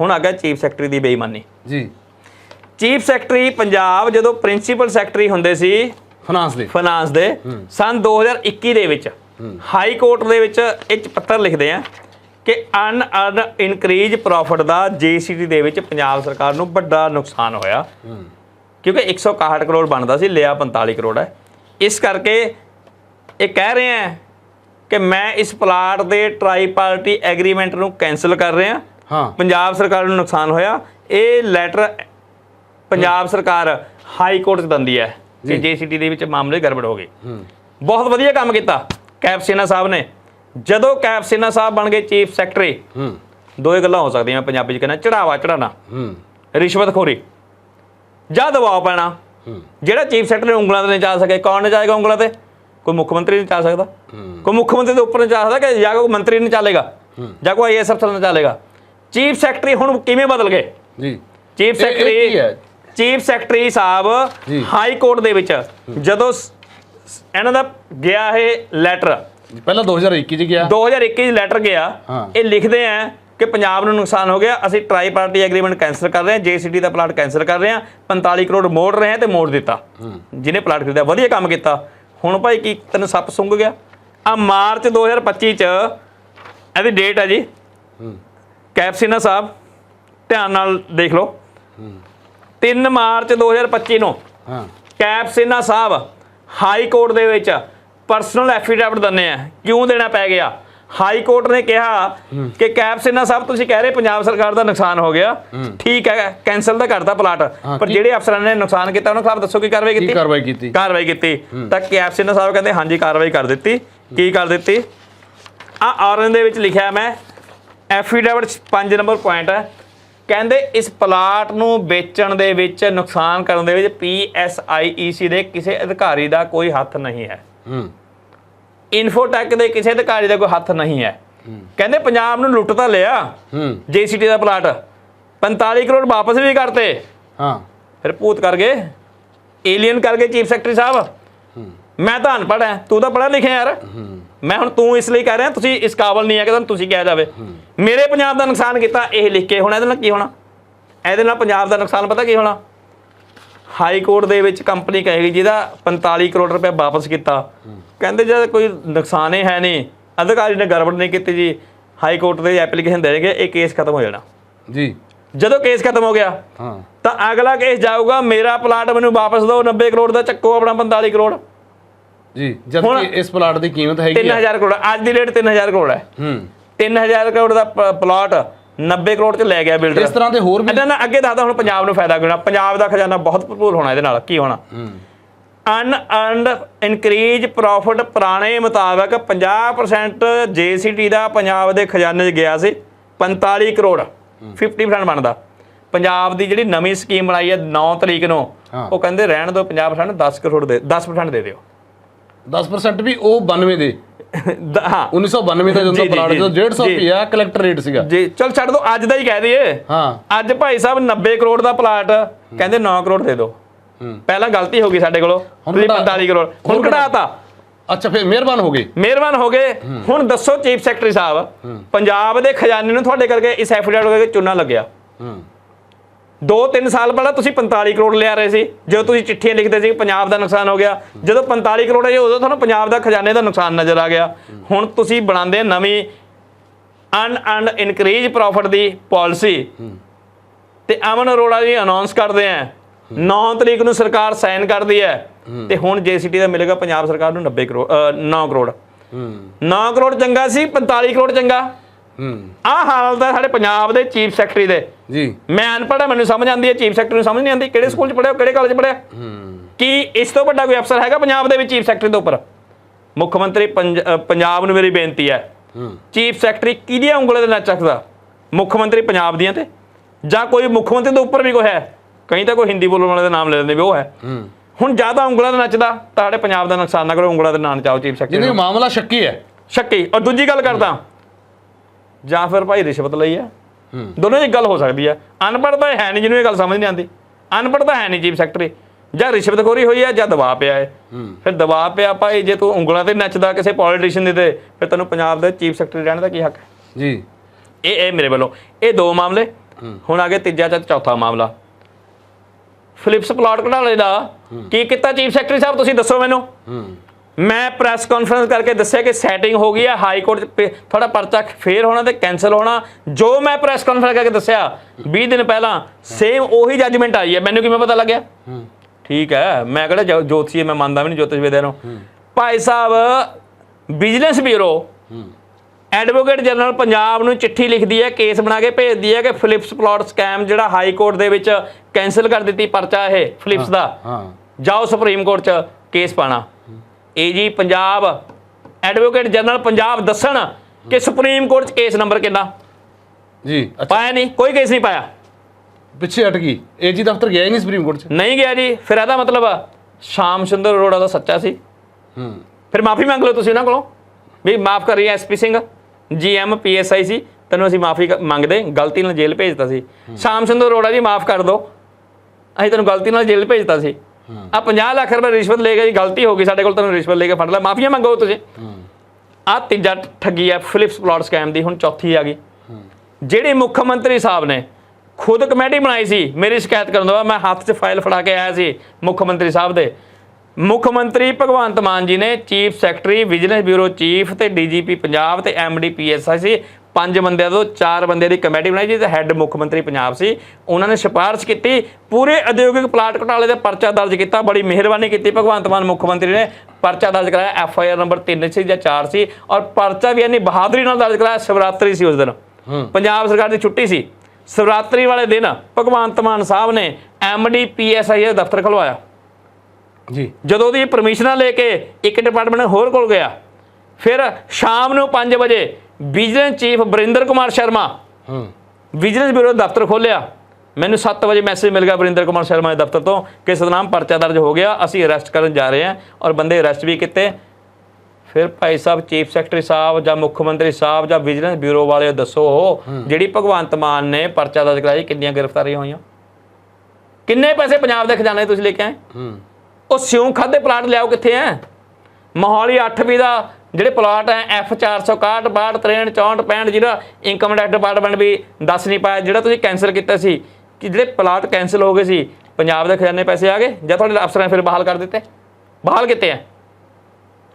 ਹੁਣ ਆ ਗਿਆ ਚੀਫ ਸੈਕਟਰੀ ਦੀ ਬੇਈਮਾਨੀ। ਜੀ। ਚੀਫ ਸੈਕਟਰੀ ਪੰਜਾਬ ਜਦੋਂ ਪ੍ਰਿੰਸੀਪਲ ਸੈਕਟਰੀ ਹੁੰਦੇ ਸੀ ਫਾਈਨਾਂਸ ਦੇ। ਫਾਈਨਾਂਸ ਦੇ ਸਨ 2021 ਦੇ ਵਿੱਚ ਹਾਈ ਕੋਰਟ ਦੇ ਵਿੱਚ ਇੱਕ ਪੱਤਰ ਲਿਖਦੇ ਆ ਕਿ ਅਨ ਅਨ ਇਨਕਰੀਜ਼ ਪ੍ਰੋਫਿਟ ਦਾ ਜੀਸੀਟੀ ਦੇ ਵਿੱਚ ਪੰਜਾਬ ਸਰਕਾਰ ਨੂੰ ਵੱਡਾ ਨੁਕਸਾਨ ਹੋਇਆ। ਕਿਉਂਕਿ 161 ਕਰੋੜ ਬਣਦਾ ਸੀ ਲਿਆ 45 ਕਰੋੜ ਹੈ। ਇਸ ਕਰਕੇ ਇਹ ਕਹਿ ਰਹੇ ਆ ਕਿ ਮੈਂ ਇਸ ਪਲਾਟ ਦੇ ਟਰਾਈ ਪਾਰਟੀ ਐਗਰੀਮੈਂਟ ਨੂੰ ਕੈਨਸਲ ਕਰ ਰਿਹਾ। ਹਾਂ। ਪੰਜਾਬ ਸਰਕਾਰ ਨੂੰ ਨੁਕਸਾਨ ਹੋਇਆ। ਇਹ ਲੈਟਰ ਪੰਜਾਬ ਸਰਕਾਰ ਹਾਈ ਕੋਰਟ 'ਚ ਦਿੰਦੀ ਹੈ ਕਿ ਜੀਸੀਟੀ ਦੇ ਵਿੱਚ ਮਾਮਲੇ ਗੜਬੜ ਹੋ ਗਏ। ਬਹੁਤ ਵਧੀਆ ਕੰਮ ਕੀਤਾ ਕੈਪਸੀਨਾ ਸਾਹਿਬ ਨੇ। ਜਦੋਂ ਕੈਪਸੀਨਾ ਸਾਹਿਬ ਬਣ ਗਏ ਚੀਫ ਸੈਕਟਰੀ ਦੋ ਹੀ ਗੱਲਾਂ ਹੋ ਸਕਦੀਆਂ ਮੈਂ ਪੰਜਾਬੀ 'ਚ ਕਹਿੰਦਾ ਚੜਾਵਾ ਚੜਾਣਾ ਰਿਸ਼ਵਤਖੋਰੀ ਜਾਂ ਦਬਾਅ ਪੈਣਾ ਜਿਹੜਾ ਚੀਫ ਸੈਕਟਰੀ ਉਂਗਲਾਂ ਤੇ ਨਹੀਂ ਚਾ ਸਕੇ ਕੌਣ ਨਹੀਂ ਜਾਏਗਾ ਉਂਗਲਾਂ ਤੇ? ਕੋਈ ਮੁੱਖ ਮੰਤਰੀ ਨਹੀਂ ਚਾ ਸਕਦਾ। ਕੋਈ ਮੁੱਖ ਮੰਤਰੀ ਦੇ ਉੱਪਰ ਨਹੀਂ ਚਾ ਸਕਦਾ ਕਿ ਜਾਂ ਕੋਈ ਮੰਤਰੀ ਨਹੀਂ ਚਾਲੇਗਾ। ਜਾਂ ਕੋਈ ਆਈਐਸ ਅਫਸਰ ਨਹੀਂ ਚਾਲੇਗਾ। ਚੀਫ ਸੈਕਟਰੀ ਹੁਣ ਕਿਵੇਂ ਬਦਲ ਗਏ? ਜੀ। Chief secretary? ਚੀਫ ਸੈਕਟਰੀ ਸਾਹਿਬ ਜੀ। ਹਾਈ ਕੋਰਟ ਦੇ ਵਿੱਚ ਜਦੋਂ ਇਹਨਾਂ ਦਾ ਗਿਆ ਇਹ ਲੈਟਰ। ਪਹਿਲਾਂ 2021 ਚ ਗਿਆ। 2021 ਚ ਲੈਟਰ ਗਿਆ। ਇਹ ਲਿਖਦੇ ਆ ਕਿ ਪੰਜਾਬ ਨੂੰ ਨੁਕਸਾਨ ਹੋ ਗਿਆ। ਅਸੀਂ ਟਰਾਈ ਪਾਰਟੀ ਐਗਰੀਮੈਂਟ ਕੈਂਸਲ ਕਰ ਰਹੇ ਹਾਂ। ਜੀਸੀਟੀ ਦਾ ਪਲਾਟ ਕੈਂਸਲ ਕਰ ਰਹੇ ਹਾਂ। 45 ਕਰੋੜ ਮੋੜ ਰਹੇ ਹਾਂ ਤੇ ਮੋੜ ਦਿੱਤਾ। ਜਿਹਨੇ ਪਲਾਟ ਖਰੀਦਿਆ ਵਧੀਆ ਕੰਮ ਕੀਤਾ। ਹੁਣ ਭਾਈ ਕੀ ਤੈਨੂੰ ਸੱਪ ਸੁੰਘ ਗਿਆ? ਆ ਮਾਰਚ 2025 ਚ ਇਹਦੀ ਡੇਟ ਹੈ ਜੀ। ਕੈਪਸੀਨਾ ਸਾਹਿਬ ਧਿਆਨ ਨਾਲ ਦੇਖ ਲਓ। 3 ਮਾਰਚ 2025 ਨੂੰ ਹਾਂ। ਕੈਪਸੀਨਾ ਸਾਹਿਬ ਹਾਈ ਕੋਰਟ ਦੇ ਵਿੱਚ ਪਰਸਨਲ ਐਫੀਡੈਵਿਟ ਦਿੰਦੇ ਆ। ਕਿਉਂ ਦੇਣਾ ਪੈ ਗਿਆ? ਹਾਈ ਕੋਰਟ ਨੇ ਕਿਹਾ ਕਿ ਕੈਪਸੀਨਾ ਸਾਹਿਬ ਤੁਸੀਂ ਕਹਿ ਰਹੇ ਪੰਜਾਬ ਸਰਕਾਰ ਦਾ ਨੁਕਸਾਨ ਹੋ ਗਿਆ। ਠੀਕ ਹੈ ਕੈਨਸਲ ਤਾਂ ਕਰਤਾ ਪਲਾਟ। ਪਰ ਜਿਹੜੇ ਅਫਸਰਾਂ ਨੇ ਨੁਕਸਾਨ ਕੀਤਾ ਉਹਨਾਂ ਖਿਲਾਫ ਦੱਸੋ ਕੀ ਕਾਰਵਾਈ ਕੀ ਕੀਤੀ ਕਾਰਵਾਈ ਕੀਤੀ? ਕਾਰਵਾਈ ਕੀਤੀ। ਤਾਂ ਕੈਪਸੀਨਾ ਸਾਹਿਬ ਕਹਿੰਦੇ ਹਾਂਜੀ ਕਾਰਵਾਈ ਕਰ ਦਿੱਤੀ। ਕੀ ਕਰ ਦਿੱਤੀ? ਆ ਆਰਨ ਦੇ ਵਿੱਚ ਲਿਖਿਆ ਮੈਂ ਐਫੀਡੈਵਿਟ 5 ਨੰਬਰ ਪੁਆਇੰਟ ਹੈ। ਕਹਿੰਦੇ ਇਸ ਪਲਾਟ ਨੂੰ ਵੇਚਣ ਦੇ ਵਿੱਚ ਨੁਕਸਾਨ ਕਰਨ ਦੇ ਵਿੱਚ ਪੀਐਸਆਈਈਸੀ ਦੇ ਕਿਸੇ ਅਧਿਕਾਰੀ ਦਾ ਕੋਈ ਹੱਥ ਨਹੀਂ ਹੈ। ਹੂੰ। ਇਨਫੋਟੈਕ ਦੇ ਕਿਸੇ ਅਧਿਕਾਰੀ ਦਾ ਕੋਈ ਹੱਥ ਨਹੀਂ ਹੈ। ਕਹਿੰਦੇ ਪੰਜਾਬ ਨੂੰ ਲੁੱਟ ਤਾਂ ਲਿਆ। ਹੂੰ। ਜੀਸੀਟੀ ਦਾ ਪਲਾਟ। 45 ਕਰੋੜ ਵਾਪਸ ਵੀ ਕਰਤੇ। ਹਾਂ। ਫਿਰ ਭੂਤ ਕਰ ਗਏ। ਏਲੀਅਨ ਕਰ ਗਏ ਚੀਫ ਸੈਕਟਰੀ ਸਾਹਿਬ। ਮੈਂ ਤਾਂ ਅਨਪੜ੍ਹ ਹਾਂ। ਤੂੰ ਤਾਂ ਪੜ੍ਹਾ ਲਿਖਿਆ ਯਾਰ। ਮੈਂ ਹੁਣ ਤੂੰ ਇਸ ਲਈ ਕਹਿ ਰਿਹਾ ਤੁਸੀਂ ਇਸ ਕਾਬਲ ਨਹੀਂ ਹੈ ਕਿ ਤੁਹਾਨੂੰ ਤੁਸੀਂ ਕਿਹਾ ਜਾਵੇ। ਮੇਰੇ ਪੰਜਾਬ ਦਾ ਨੁਕਸਾਨ ਕੀਤਾ ਇਹ ਲਿਖ ਕੇ ਹੁਣ ਇਹਦੇ ਨਾਲ ਕੀ ਹੋਣਾ? ਇਹਦੇ ਨਾਲ ਪੰਜਾਬ ਦਾ ਨੁਕਸਾਨ ਪਤਾ ਕੀ ਹੋਣਾ? ਹਾਈ ਕੋਰਟ ਦੇ ਵਿੱਚ ਕੰਪਨੀ ਕਹੇਗੀ ਜਿਹਦਾ 45 ਕਰੋੜ ਰੁਪਏ ਵਾਪਸ ਕੀਤਾ। ਕਹਿੰਦੇ ਜਦ ਕੋਈ ਨੁਕਸਾਨ ਹੀ ਹੈ ਨਹੀਂ ਅਧਿਕਾਰੀ ਨੇ ਗੜਬੜ ਨਹੀਂ ਕੀਤੀ ਜੀ ਹਾਈ ਕੋਰਟ ਦੇ ਐਪਲੀਕੇਸ਼ਨ ਦੇਣਗੇ ਇਹ ਕੇਸ ਖਤਮ ਹੋ ਜਾਣਾ। ਜੀ। ਜਦੋਂ ਕੇਸ ਖਤਮ ਹੋ ਗਿਆ ਹਾਂ। ਤਾਂ ਅਗਲਾ ਕੇਸ ਜਾਊਗਾ ਮੇਰਾ ਪਲਾਟ ਮੈਨੂੰ ਵਾਪਸ ਦਿਓ 90 ਕਰੋੜ ਦਾ ਚੱਕੋ ਆਪਣਾ 45 ਕਰੋੜ। ਜੀ ਜਦ ਕਿ ਇਸ ਪਲਾਟ ਦੀ ਕੀਮਤ ਹੈਗੀ ਆ। 3000 ਕਰੋੜ ਅੱਜ ਦੀ ਰੇਟ 3000 ਕਰੋੜ ਹੈ। ਹੂੰ। 3000 ਕਰੋੜ ਦਾ ਪਲਾਟ 90 ਕਰੋੜ ਚ ਲੈ ਗਿਆ ਬਿਲਡਰ ਇਸ ਤਰ੍ਹਾਂ ਦੇ ਹੋਰ ਵੀ ਨਾ ਅੱਗੇ ਦੱਸਦਾ ਹੁਣ ਪੰਜਾਬ ਨੂੰ ਫਾਇਦਾ ਕਿਉਂ ਪੰਜਾਬ ਦਾ ਖਜ਼ਾਨਾ ਬਹੁਤ ਭਰਪੂਰ ਹੋਣਾ ਇਹਦੇ ਨਾਲ ਕੀ ਹੋਣਾ? ਹੂੰ। ਅਨ ਅਰਨਡ ਇਨਕਰੀਜ ਪ੍ਰੋਫਿਟ ਪੁਰਾਣੇ ਮੁਤਾਬਕ 50% JCT ਦਾ ਪੰਜਾਬ ਦੇ ਖਜ਼ਾਨੇ 'ਚ ਗਿਆ ਸੀ 45 ਕਰੋੜ 50% ਬਣਦਾ। ਪੰਜਾਬ ਦੀ ਜਿਹੜੀ ਨਵੀਂ ਸਕੀਮ ਬਣਾਈ ਹੈ 9 ਤਰੀਕ ਨੂੰ। ਉਹ ਕਹਿੰਦੇ ਰਹਿਣ ਦਿਓ 50% 10 ਕਰੋੜ ਦੇ 10% ਦੇ ਦਿਓ। 10% ਵੀ ਉਹ 92 ਦੇ। ਦ- ਹਾਂ। 1992 ਦਾ ਜੀ, ਜਦੋਂ ਜੀ, ਪਲਾਟ ਜੀ, ਜਦੋਂ 150 ਜੀ। ਰੁਪਿਆ ਕਲੈਕਟਰ ਰੇਟ ਸੀਗਾ। ਜੀ ਚਲ ਛੱਡ ਦੋ ਅੱਜ ਦਾ ਹੀ ਕਹਿ ਦਈਏ। ਹਾਂ। ਅੱਜ ਭਾਈ ਸਾਹਿਬ 90 ਕਰੋੜ ਦਾ ਪਲਾਟ ਕਹਿੰਦੇ 9 ਕਰੋੜ ਦੇ ਦਿਓ ਹੂੰ। ਪਹਿਲਾਂ ਗਲਤੀ ਹੋ ਗਈ ਸਾਡੇ ਕੋਲੋਂ ਹੁਣ ਤੁਸੀਂ ਘਟਾ- 45 ਕਰੋੜ। ਹੁਣ ਘਟਾਤਾ। ਅੱਛਾ ਫਿਰ ਮਿਹਰਬਾਨ ਹੋ ਗਏ। ਮਿਹਰਬਾਨ ਹੋ ਗਏ। ਹੁਣ ਦੱਸੋ ਚੀਫ ਸੈਕਟਰੀ ਸਾਹਿਬ ਪੰਜਾਬ ਦੇ ਖਜ਼ਾਨੇ ਨੂੰ ਤੁਹਾਡੇ ਕਰਕੇ ਇਸ ਐਫੀਡੇਵਿਟ ਕਰਕੇ ਚੁਣਨਾ ਲੱਗਿਆ? ਹੂੰ। 2-3 ਸਾਲ ਪਹਿਲਾਂ ਤੁਸੀਂ 45 ਕਰੋੜ ਲਿਆ ਰਹੇ ਸੀ। ਜਦੋਂ ਤੁਸੀਂ ਚਿੱਠੀਆਂ ਲਿਖਦੇ ਸੀ ਪੰਜਾਬ ਦਾ ਨੁਕਸਾਨ ਹੋ ਗਿਆ ਜਦੋਂ 45 ਕਰੋੜ ਹੈ ਉਦੋਂ ਤੁਹਾਨੂੰ ਪੰਜਾਬ ਦਾ ਖਜ਼ਾਨੇ ਦਾ ਨੁਕਸਾਨ ਨਜ਼ਰ ਆ ਗਿਆ। ਹੁਣ ਤੁਸੀਂ ਬਣਾਉਂਦੇ ਨਵੀਂ ਅਨ ਅਨ ਇਨਕਰੀਜ ਪ੍ਰੋਫਿਟ ਦੀ ਪਾਲਿਸੀ। ਤੇ ਅਮਨ ਅਰੋੜਾ ਜੀ ਅਨਾਉਂਸ ਕਰਦੇ ਆ 9 ਤਰੀਕ ਨੂੰ ਸਰਕਾਰ ਸਾਈਨ ਕਰਦੀ ਹੈ। ਤੇ ਹੁਣ ਜੀਸੀਟੀ ਦਾ ਮਿਲੇਗਾ ਪੰਜਾਬ ਸਰਕਾਰ ਨੂੰ 90 ਕਰੋੜ 9 ਕਰੋੜ। ਹੂੰ 9 ਕਰੋੜ ਚੰਗਾ ਸੀ 45 ਕਰੋੜ ਚੰਗਾ। ਆਹ ਹਾਲਤ ਹੈ ਸਾਡੇ ਪੰਜਾਬ ਦੇ ਚੀਫ ਸੈਕਟਰੀ ਦੇ। ਜੀ। ਮੈਂ ਅਨਪੜ੍ਹ ਹਾਂ ਮੈਨੂੰ ਸਮਝ ਆਉਂਦੀ ਹੈ ਚੀਫ ਸੈਕਟਰੀ ਨੂੰ ਸਮਝ ਨਹੀਂ ਆਉਂਦੀ ਕਿਹੜੇ ਸਕੂਲ 'ਚ ਪੜ੍ਹਿਆ ਕਿਹੜੇ ਕਾਲਜ 'ਚ ਪੜ੍ਹਿਆ? ਕੀ ਇਸ ਤੋਂ ਵੱਡਾ ਕੋਈ ਅਫਸਰ ਹੈਗਾ ਪੰਜਾਬ ਦੇ ਵਿੱਚ ਚੀਫ ਸੈਕਟਰੀ ਦੇ ਉੱਪਰ? ਮੁੱਖ ਮੰਤਰੀ ਪੰਜਾਬ ਨੂੰ ਮੇਰੀ ਬੇਨਤੀ ਹੈ। ਚੀਫ ਸੈਕਟਰੀ ਕਿਹਦੀਆਂ ਉਂਗਲਾਂ ਦੇ ਨੱਚ ਚੱਕਦਾ ਮੁੱਖ ਮੰਤਰੀ ਪੰਜਾਬ ਦੀਆਂ ਤੇ? ਜਾਂ ਕੋਈ ਮੁੱਖ ਮੰਤਰੀ ਤੋਂ ਉੱਪਰ ਵੀ ਕੋਈ ਹੈ? ਕਈ ਤਾਂ ਕੋਈ ਹਿੰਦੀ ਬੋਲਣ ਵਾਲੇ ਦਾ ਨਾਮ ਲੈ ਲੈਂਦੇ ਵੀ ਉਹ ਹੈ। ਹੁਣ ਜ਼ਿਆਦਾ ਉਂਗਲਾਂ ਦੇ ਨੱਚਦਾ ਤਾਂ ਸਾਡੇ ਪੰਜਾਬ ਦਾ ਨੁਕਸਾਨ ਨਾ ਕਰੋ ਉਂਗਲਾਂ ਦੇ ਨਾਂ ਨਚਾਓ ਚੀਫ ਸੈਕਟਰੀ ਜਿਹਨੇ। ਮਾਮਲਾ ਸ਼ੱਕੀ ਹੈ। ਸ਼ੱਕੀ। ਔਰ ਦੂਜੀ ਗੱਲ ਕਰਦਾ। ਜਾਂ ਫਿਰ ਭਾਈ ਰਿਸ਼ਵਤ ਲਈ ਹੂੰ। ਦੋਨੋਂ ਦੀ ਗੱਲ ਹੋ ਸਕਦੀ ਹੈ। ਅਨਪੜ੍ਹ ਤਾਂ ਹੈ ਨਹੀਂ ਜਿਹਨੂੰ ਇਹ ਗੱਲ ਸਮਝ ਨਹੀਂ ਆਉਂਦੀ। ਅਨਪੜ੍ਹ ਤਾਂ ਹੈ ਨਹੀਂ ਚੀਫ ਸੈਕਟਰੀ। ਜਾਂ ਰਿਸ਼ਵਤਖੋਰੀ ਹੋਈ ਹੈ ਜਾਂ ਦਬਾਅ ਪਿਆ ਹੈ। ਫਿਰ ਦਬਾਅ ਪਿਆ ਭਾਈ ਜੇ ਤੂੰ ਉਂਗਲਾਂ ਤੇ ਨੱਚਦਾ ਕਿਸੇ ਪੋਲੀਟੀਸ਼ੀਅਨ ਦੇ ਤੇ ਫਿਰ ਤੈਨੂੰ ਪੰਜਾਬ ਦੇ ਚੀਫ ਸੈਕਟਰੀ ਰਹਿਣ ਦਾ ਕੀ ਹੱਕ ਹੈ? ਜੀ। ਇਹ ਇਹ ਮੇਰੇ ਵੱਲੋਂ। ਇਹ ਦੋ ਮਾਮਲੇ। ਹੁਣ ਅੱਗੇ ਤੀਜਾ ਤੇ ਚੌਥਾ ਮਾਮਲਾ। ਫਿਲਿਪਸ ਪਲਾਟ ਘਟਾਲੇ ਦਾ ਕੀ ਕੀਤਾ ਚੀਫ ਸੈਕਟਰੀ ਸਾਹਿਬ ਤੁਸੀਂ ਦੱਸੋ ਮੈਨੂੰ? ਮੈਂ ਪ੍ਰੈਸ ਕਾਨਫਰੰਸ ਕਰਕੇ ਦੱਸਿਆ ਕਿ ਸੈਟਿੰਗ ਹੋ ਗਈ ਹੈ ਹਾਈ ਕੋਰਟ ਥੋੜਾ ਪਰਚਾ ਫੇਰ ਹੋਣਾ ਤੇ ਕੈਨਸਲ ਹੋਣਾ। ਜੋ ਮੈਂ ਪ੍ਰੈਸ ਕਾਨਫਰੰਸ ਕਰਕੇ ਦੱਸਿਆ 20 ਦਿਨ ਪਹਿਲਾਂ ਸੇਮ ਉਹੀ ਜੱਜਮੈਂਟ ਆਈ ਹੈ। ਮੈਨੂੰ ਕਿਵੇਂ ਪਤਾ ਲੱਗਿਆ? ਠੀਕ ਹੈ ਮੈਂ ਕਿਹੜਾ ਜੋਤਸ਼ੀ ਮੈਂ ਮੰਨਦਾ ਵੀ ਨਹੀਂ ਜੋਤਿਸ਼ ਵਿਦਿਆ ਨੂੰ। ਭਾਈ ਸਾਹਿਬ business bureau advocate general Punjab ਨੂੰ ਚਿੱਠੀ ਲਿਖਦੀ ਹੈ ਕੇਸ ਬਣਾ ਕੇ ਭੇਜਦੀ ਹੈ ਕਿ ਫਿਲਿਪਸ ਪਲਾਟ ਸਕੈਮ ਜਿਹੜਾ ਹਾਈ ਕੋਰਟ ਦੇ ਵਿੱਚ ਕੈਨਸਲ ਕਰ ਦਿੱਤੀ ਪਰਚਾ ਇਹ ਫਿਲਿਪਸ ਦਾ। ਜਾਓ ਸੁਪਰੀਮ ਕੋਰਟ 'ਚ ਕੇਸ ਪਾਣਾ। AG Punjab advocate general Punjab ਦੱਸਣ ਕਿ ਸੁਪਰੀਮ ਕੋਰਟ 'ਚ ਕੇਸ ਨੰਬਰ ਕਿੰਨਾ? ਜੀ। ਪਾਇਆ ਨਹੀਂ? ਕੋਈ ਕੇਸ ਨਹੀਂ ਪਾਇਆ। ਪਿੱਛੇ ਹਟ ਗਈ। ਏਜੀ ਦਫ਼ਤਰ ਗਿਆ ਹੀ ਨਹੀਂ ਸੁਪਰੀਮ ਕੋਰਟ ਚ। ਨਹੀਂ ਗਿਆ ਜੀ। ਫਿਰ ਇਹਦਾ ਮਤਲਬ ਸ਼ਾਮ ਸੁੰਦਰ ਅਰੋੜਾ ਦਾ ਸੱਚਾ ਸੀ। ਹੂੰ। ਫਿਰ ਮਾਫੀ ਮੰਗ ਲਓ ਤੁਸੀਂ ਉਹਨਾਂ ਕੋਲੋਂ। ਵੀ ਮਾਫ ਕਰੀਏ ਐਸਪੀ ਸਿੰਘ। ਜੀਐਮ ਪੀਐਸਆਈ ਸੀ। ਤੈਨੂੰ ਅਸੀਂ ਮਾਫੀ ਮੰਗਦੇ ਗਲਤੀ ਨਾਲ ਜੇਲ੍ਹ ਭੇਜਤਾ ਸੀ। ਸ਼ਾਮ ਸੁੰਦਰ ਅਰੋੜਾ ਜੀ ਮਾਫ ਕਰ ਦਿਓ ਅਸੀਂ ਤੈਨੂੰ ਗਲਤੀ ਨਾਲ ਜੇਲ੍ਹ ਭੇਜਤਾ ਸੀ। ਆ 50 ਲੱਖ ਰੁਪਏ ਰਿਸ਼ਵਤ ਲੈ ਕੇ ਜੀ ਗਲਤੀ ਹੋ ਗਈ, ਸਾਡੇ ਕੋਲ ਤੈਨੂੰ ਰਿਸ਼ਵਤ ਲੈ ਕੇ ਫੜ ਲਿਆ, ਮਾਫੀਆਂ ਮੰਗੋ ਤੁਸੀਂ। ਆ ਤੀਜਾ ਠੱਗੀ ਹੈ ਫਿਲਿਪਸ ਪਲਾਟ ਸਕੈਮ ਦੀ, ਹੁਣ ਚੌਥੀ ਆ ਗਈ। ਜਿਹੜੀ ਮੁੱਖ ਮੰਤਰੀ ਸਾਹਿਬ ਨੇ ਖੁਦ ਕਮੇਟੀ ਬਣਾਈ ਸੀ, ਮੇਰੀ ਸ਼ਿਕਾਇਤ ਕਰਨ ਤੋਂ ਬਾਅਦ ਮੈਂ ਹੱਥ 'ਚ ਫਾਈਲ ਫੜਾ ਕੇ ਆਇਆ ਸੀ ਮੁੱਖ ਮੰਤਰੀ ਸਾਹਿਬ ਦੇ। ਮੁੱਖ ਮੰਤਰੀ ਭਗਵੰਤ ਮਾਨ ਜੀ ਨੇ chief secretary, vigilance bureau chief ਤੇ ਡੀਜੀਪੀ ਪੰਜਾਬ ਤੇ ਐਮਡੀ ਪੀਐਸਆਈ ਸੀ ਪੰਜ ਬੰਦਿਆਂ ਤੋਂ ਚਾਰ ਬੰਦਿਆਂ ਦੀ ਕਮੇਟੀ ਬਣਾਈ ਜਿਹਦੇ ਹੈੱਡ ਮੁੱਖ ਮੰਤਰੀ ਪੰਜਾਬ ਸੀ। ਉਹਨਾਂ ਨੇ ਸਿਫਾਰਿਸ਼ ਕੀਤੀ ਪੂਰੇ ਉਦਯੋਗਿਕ ਪਲਾਟ ਘੁਟਾਲੇ ਦਾ ਪਰਚਾ ਦਰਜ ਕੀਤਾ ਬੜੀ ਮਿਹਰਬਾਨੀ ਕੀਤੀ। ਭਗਵੰਤ ਮਾਨ ਮੁੱਖ ਮੰਤਰੀ ਨੇ ਪਰਚਾ ਦਰਜ ਕਰਾਇਆ ਐਫ ਆਈ ਆਰ ਨੰਬਰ 3 ਸੀ ਜਾਂ 4 ਸੀ ਔਰ ਪਰਚਾ ਵੀ ਇੰਨੀ ਬਹਾਦਰੀ ਨਾਲ ਦਰਜ ਕਰਾਇਆ ਸ਼ਿਵਰਾਤਰੀ ਸੀ ਉਸ ਦਿਨ। ਪੰਜਾਬ ਸਰਕਾਰ ਦੀ ਛੁੱਟੀ ਸੀ। ਸ਼ਿਵਰਾਤਰੀ ਵਾਲੇ ਦਿਨ ਭਗਵੰਤ ਮਾਨ ਸਾਹਿਬ ਨੇ ਐਮਡੀ ਪੀਐਸਆਈ ਦਾ ਦਫ਼ਤਰ ਖਲਵਾਇਆ। ਜੀ। ਜਦੋਂ ਉਹਦੀ ਪਰਮਿਸ਼ਨਾਂ ਲੈ ਕੇ ਇੱਕ ਡਿਪਾਰਟਮੈਂਟ ਹੋਰ ਕੋਲ ਗਿਆ ਫਿਰ ਸ਼ਾਮ ਨੂੰ 5 ਵਜੇ ਵਿਜੀਲੈਂਸ ਚੀਫ ਬਰਿੰਦਰ ਕੁਮਾਰ ਸ਼ਰਮਾ। ਹੂੰ। ਵਿਜੀਲੈਂਸ ਬਿਊਰੋ ਦਫ਼ਤਰ ਖੋਲ੍ਹਿਆ ਮੈਨੂੰ 7 ਵਜੇ ਮੈਸੇਜ ਮਿਲ ਗਿਆ ਬਰਿੰਦਰ ਕੁਮਾਰ ਸ਼ਰਮਾ ਦੇ ਦਫ਼ਤਰ ਤੋਂ ਕਿ ਸਤਨਾਮ ਪਰਚਾ ਦਰਜ ਹੋ ਗਿਆ ਅਸੀਂ ਅਰੈਸਟ ਕਰਨ ਜਾ ਰਹੇ ਹਾਂ ਔਰ ਬੰਦੇ ਅਰੈਸਟ ਵੀ ਕੀਤੇ। ਫਿਰ ਭਾਈ ਸਾਹਿਬ ਚੀਫ ਸੈਕਟਰੀ ਸਾਹਿਬ ਜਾਂ ਮੁੱਖ ਮੰਤਰੀ ਸਾਹਿਬ ਜਾਂ ਵਿਜੀਲੈਂਸ ਬਿਊਰੋ ਵਾਲੇ ਦੱਸੋ ਜਿਹੜੀ ਭਗਵੰਤ ਮਾਨ ਨੇ ਪਰਚਾ ਦਰਜ ਕਰਾਈ ਕਿੰਨੀਆਂ ਗ੍ਰਿਫਤਾਰੀਆਂ ਹੋਈਆਂ? ਕਿੰਨੇ ਪੈਸੇ ਪੰਜਾਬ ਦੇ ਖਜ਼ਾਨੇ ਤੁਸੀਂ ਲੈ ਕੇ ਆਏ? ਹੂੰ। ਉਹ ਸਿਉਂ ਖਾਦੇ ਪਲਾਟ ਲਿਆਓ ਕਿੱਥੇ ਐ ਮੋਹਾਲੀ 8 ਵੀ ਦਾ ਜਿਹੜੇ ਪਲਾਟ ਐ F 461 62 63 64 65 ਜਿਹੜਾ ਇਨਕਮ ਟੈਕਸ ਡਿਪਾਰਟਮੈਂਟ ਵੀ ਦੱਸ ਨਹੀਂ ਪਾਇਆ ਜਿਹੜਾ ਤੁਸੀਂ ਕੈਨਸਲ ਕੀਤਾ ਸੀ ਕਿ ਜਿਹੜੇ ਪਲਾਟ ਕੈਨਸਲ ਹੋ ਗਏ ਸੀ ਪੰਜਾਬ ਦੇ ਖਜ਼ਾਨੇ ਪੈਸੇ ਆ ਗਏ ਜਾਂ ਤੁਹਾਡੇ ਅਫਸਰਾਂ ਨੇ ਫਿਰ ਬਹਾਲ ਕਰ ਦਿੱਤੇ? ਬਹਾਲ ਕੀਤੇ ਐ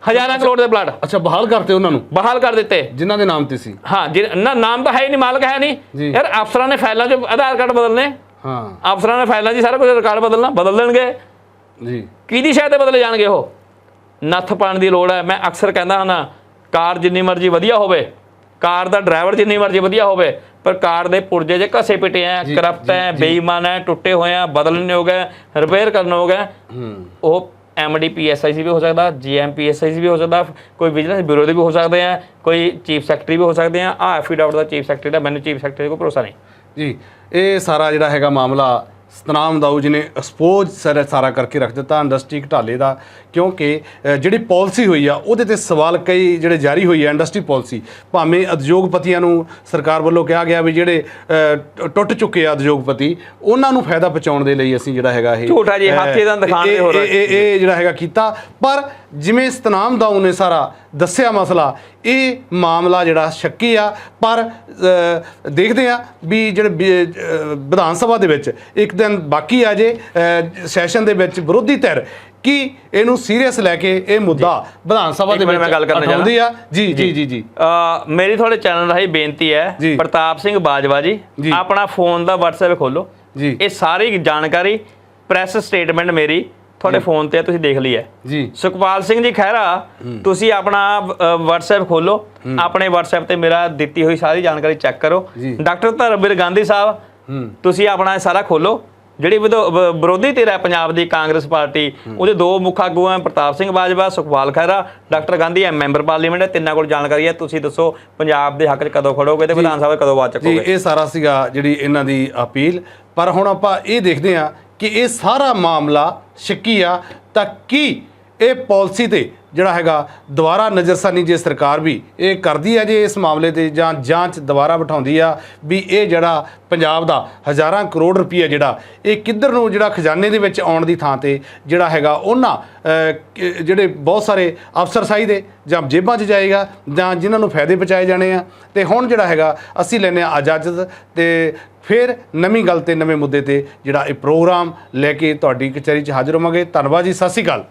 ਹਜ਼ਾਰਾਂ ਕਰੋੜ ਦੇ ਪਲਾਟ। ਅੱਛਾ ਬਹਾਲ ਕਰਤੇ ਉਹਨਾਂ ਨੂੰ? ਬਹਾਲ ਕਰ ਦਿੱਤੇ। ਜਿਨ੍ਹਾਂ ਦੇ ਨਾਮ ਤੇ ਸੀ? ਹਾਂ ਨਾ ਨਾਮ ਤਾਂ ਹੈ ਹੀ ਨਹੀਂ ਮਾਲਕ ਹੈ। ਨਹੀਂ। ਯਾਰ ਅਫਸਰਾਂ ਨੇ ਫਾਈਲਾਂ 'ਚ ਆਧਾਰ ਕਾਰਡ ਬਦਲਨੇ। ਹਾਂ। ਅਫਸਰਾਂ ਨੇ ਫਾਈਲਾਂ 'ਚ ਸਾਰਾ ਕੁਝ ਰਿਕਾਰਡ ਬਦਲਣਾ ਬਦਲ ਦੇਣਗੇ। ਜੀ। ਕਿਹਦੀ ਸ਼ਾਇਦ ਬਦਲੇ ਜਾਣਗੇ ਉਹ? ਨੱਥ ਪਾਣ ਦੀ ਲੋੜ ਹੈ। ਮੈਂ ਅਕਸਰ ਕਹਿੰਦਾ ਹਾਂ ਨਾ ਕਾਰ ਜਿੰਨੀ ਮਰਜ਼ੀ ਵਧੀਆ ਹੋਵੇ ਕਾਰ ਦਾ ਡਰਾਈਵਰ ਜਿੰਨੀ ਮਰਜ਼ੀ ਵਧੀਆ ਹੋਵੇ ਪਰ ਕਾਰ ਦੇ ਪੁਰਜੇ ਜੇ ਘਸੇ ਪਿਟੇ ਆ ਕਰਪਟ ਹੈ ਬੇਈਮਾਨ ਹੈ ਟੁੱਟੇ ਹੋਏ ਆ ਬਦਲਣੇ ਹੋ ਗਏ ਰਿਪੇਅਰ ਕਰਨਾ ਹੋ ਗਿਆ ਉਹ ਐਮਡੀ ਪੀਐਸਆਈ ਵੀ ਹੋ ਸਕਦਾ ਜੀਐਮ ਪੀਐਸਆਈ ਵੀ ਹੋ ਸਕਦਾ ਕੋਈ ਵਿਜੀਲੈਂਸ ਬਿਊਰੋ ਦੇ ਵੀ ਹੋ ਸਕਦੇ ਆ ਕੋਈ ਚੀਫ ਸੈਕਟਰੀ ਵੀ ਹੋ ਸਕਦੇ ਆ ਆ ਐਫੀਡਾਵਟ ਦਾ ਚੀਫ ਸੈਕਟਰੀ ਦਾ ਮੈਨੂੰ ਚੀਫ ਸੈਕਟਰੀ ਕੋਈ ਭਰੋਸਾ ਨਹੀਂ। ਜੀ ਇਹ ਸਾਰਾ ਜਿਹੜਾ ਹੈਗਾ ਮਾਮਲਾ ਸਤਨਾਮ ਦਾਊ ਜੀ ਨੇ ਐਕਸਪੋਜ਼ ਸਾਰਾ ਸਾਰਾ ਕਰਕੇ ਰੱਖ ਦਿੱਤਾ ਇੰਡਸਟਰੀ ਘਟਾਲੇ ਦਾ ਕਿਉਂਕਿ ਜਿਹੜੀ ਪਾਲਿਸੀ ਹੋਈ ਆ ਉਹਦੇ ਤੇ ਸਵਾਲ ਕਈ ਜਿਹੜੇ ਜਾਰੀ ਹੋਈ ਆ ਇੰਡਸਟਰੀ ਪਾਲਿਸੀ। ਭਾਵੇਂ ਉਦਯੋਗਪਤੀਆਂ ਨੂੰ ਸਰਕਾਰ ਵੱਲੋਂ ਕਿਹਾ ਗਿਆ ਵੀ ਜਿਹੜੇ ਟੁੱਟ ਚੁੱਕੇ ਆ ਉਦਯੋਗਪਤੀ ਉਹਨਾਂ ਨੂੰ ਫਾਇਦਾ ਪਹੁੰਚਾਉਣ ਦੇ ਲਈ ਅਸੀਂ ਜਿਹੜਾ ਹੈਗਾ ਇਹ ਝੂਠਾ ਜੀ, ਹੱਥ ਦੇ ਇਹ- ਹੋਰ ਇਹ- ਇਹ ਇਹ ਜਿਹੜਾ ਹੈਗਾ ਕੀਤਾ। ਪਰ ਜਿਵੇਂ ਸਤਨਾਮ ਦਾਊ ਨੇ ਸਾਰਾ ਦੱਸਿਆ ਮਸਲਾ। ਇਹ ਮਾਮਲਾ ਜਿਹੜਾ ਸ਼ੱਕੀ ਆ ਪਰ ਦੇਖਦੇ ਆ ਵੀ ਜਿਹੜੇ ਵਿਧਾਨ ਸਭਾ ਦੇ ਵਿੱਚ ਇੱਕ ਦਿਨ ਬਾਕੀ ਆ ਜੇ ਸੈਸ਼ਨ ਦੇ ਵਿੱਚ ਵਿਰੋਧੀ ਧਿਰ ਕੀ ਇਹਨੂੰ ਸੀਰੀਅਸ ਲੈ ਕੇ ਇਹ ਮੁੱਦਾ ਵਿਧਾਨ ਸਭਾ ਦੇ ਵਿੱਚ ਮੈਂ ਗੱਲ ਕਰਨਾ ਉਠਾਉਂਦੀ ਆ? ਜੀ ਜੀ ਜੀ। ਜੀ ਮੇਰੀ ਤੁਹਾਡੇ ਚੈਨਲ ਰਾਹੀਂ ਬੇਨਤੀ ਹੈ। ਪ੍ਰਤਾਪ ਸਿੰਘ ਬਾਜਵਾ ਜੀ ਜੀ। ਆਪਣਾ ਫੋਨ ਦਾ WhatsApp ਖੋਲੋ। ਜੀ। ਇਹ ਸਾਰੀ ਜਾਣਕਾਰੀ ਪ੍ਰੈਸ ਸਟੇਟਮੈਂਟ ਮੇਰੀ ਤੁਹਾਡੇ ਫੋਨ ਤੇ ਤੁਸੀਂ ਦੇਖ ਲਈ ਹੈ। ਜੀ। ਸੁਖਪਾਲ ਸਿੰਘ ਜੀ ਖਹਿਰਾ ਤੁਸੀਂ ਆਪਣਾ WhatsApp ਖੋਲੋ। ਆਪਣੇ WhatsApp ਤੇ ਮੇਰਾ ਦਿੱਤੀ ਹੋਈ ਸਾਰੀ ਜਾਣਕਾਰੀ ਚੈੱਕ ਕਰੋ। ਡਾਕਟਰ ਧਰਮਵੀਰ ਗਾਂਧੀ ਸਾਹਿਬ ਤੁਸੀਂ ਆਪਣਾ ਸਾਰਾ ਖੋਲੋ। ਜਿਹੜੀ ਵਿਰੋਧੀ ਧਿਰ ਹੈ ਪੰਜਾਬ ਦੀ ਕਾਂਗਰਸ ਪਾਰਟੀ ਉਹਦੇ ਦੋ ਮੁੱਖ ਆਗੂ ਹੈ Pratap Singh Bajwa Sukhpal Khaira doctor Gandhi M member parliament ਹੈ। ਤਿੰਨਾਂ ਕੋਲ ਜਾਣਕਾਰੀ ਹੈ। ਤੁਸੀਂ ਦੱਸੋ ਪੰਜਾਬ ਦੇ ਹੱਕ 'ਚ ਕਦੋਂ ਖੜੋਗੇ ਤੇ ਵਿਧਾਨ ਸਭਾ ਕਦੋਂ ਬਾਤ ਜੀ ਇਹ ਸਾਰਾ ਸੀਗਾ ਜਿਹੜੀ ਇਹਨਾਂ ਦੀ ਅਪੀਲ। ਪਰ ਹੁਣ ਆਪਾਂ ਇਹ ਦੇਖਦੇ ਹਾਂ ਕਿ ਇਹ ਸਾਰਾ ਮਾਮਲਾ ਸ਼ੱਕੀ ਆ ਤਾਂ ਕੀ ਇਹ ਪਾਲਿਸੀ ਤੇ ਜਿਹੜਾ ਹੈਗਾ ਦੁਬਾਰਾ ਨਜ਼ਰਸਾਨੀ ਜੇ ਸਰਕਾਰ ਵੀ ਇਹ ਕਰਦੀ ਹੈ ਜੇ ਇਸ ਮਾਮਲੇ ਤੇ ਜਾਂ ਜਾਂਚ ਦੁਬਾਰਾ ਬਿਠਾਉਂਦੀ ਆ ਵੀ ਇਹ ਜਿਹੜਾ ਪੰਜਾਬ ਦਾ ਹਜ਼ਾਰਾਂ ਕਰੋੜ ਰੁਪਈਆ ਜਿਹੜਾ ਇਹ ਕਿੱਧਰ ਨੂੰ ਜਿਹੜਾ ਖਜ਼ਾਨੇ ਦੇ ਵਿੱਚ ਆਉਣ ਦੀ ਥਾਂ ਤੇ ਜਿਹੜਾ ਹੈਗਾ ਉਹਨਾਂ ਜਿਹੜੇ ਬਹੁਤ ਸਾਰੇ ਅਫਸਰਸ਼ਾਹੀ ਦੇ ਜਾਂ ਜੇਬਾਂ 'ਚ ਜਾਏਗਾ ਜਾਂ ਜਿਨ੍ਹਾਂ ਨੂੰ ਫਾਇਦੇ ਪਹੁੰਚਾਏ ਜਾਣੇ ਆ। ਤੇ ਹੁਣ ਜਿਹੜਾ ਹੈਗਾ ਅਸੀਂ ਲੈਨੇ ਆ ਇਜਾਜ਼ਤ ਤੇ ਫਿਰ ਨਵੀਂ ਗੱਲ ਤੇ ਨਵੇਂ ਮੁੱਦੇ ਤੇ ਜਿਹੜਾ ਇਹ ਪ੍ਰੋਗਰਾਮ ਲੈ ਕੇ ਤੁਹਾਡੀ ਕਚਹਿਰੀ 'ਚ ਹਾਜ਼ਰ ਹੋਵਾਂਗੇ। ਧੰਨਵਾਦ ਜੀ, ਸਤਿ ਸ਼੍ਰੀ ਅਕਾਲ।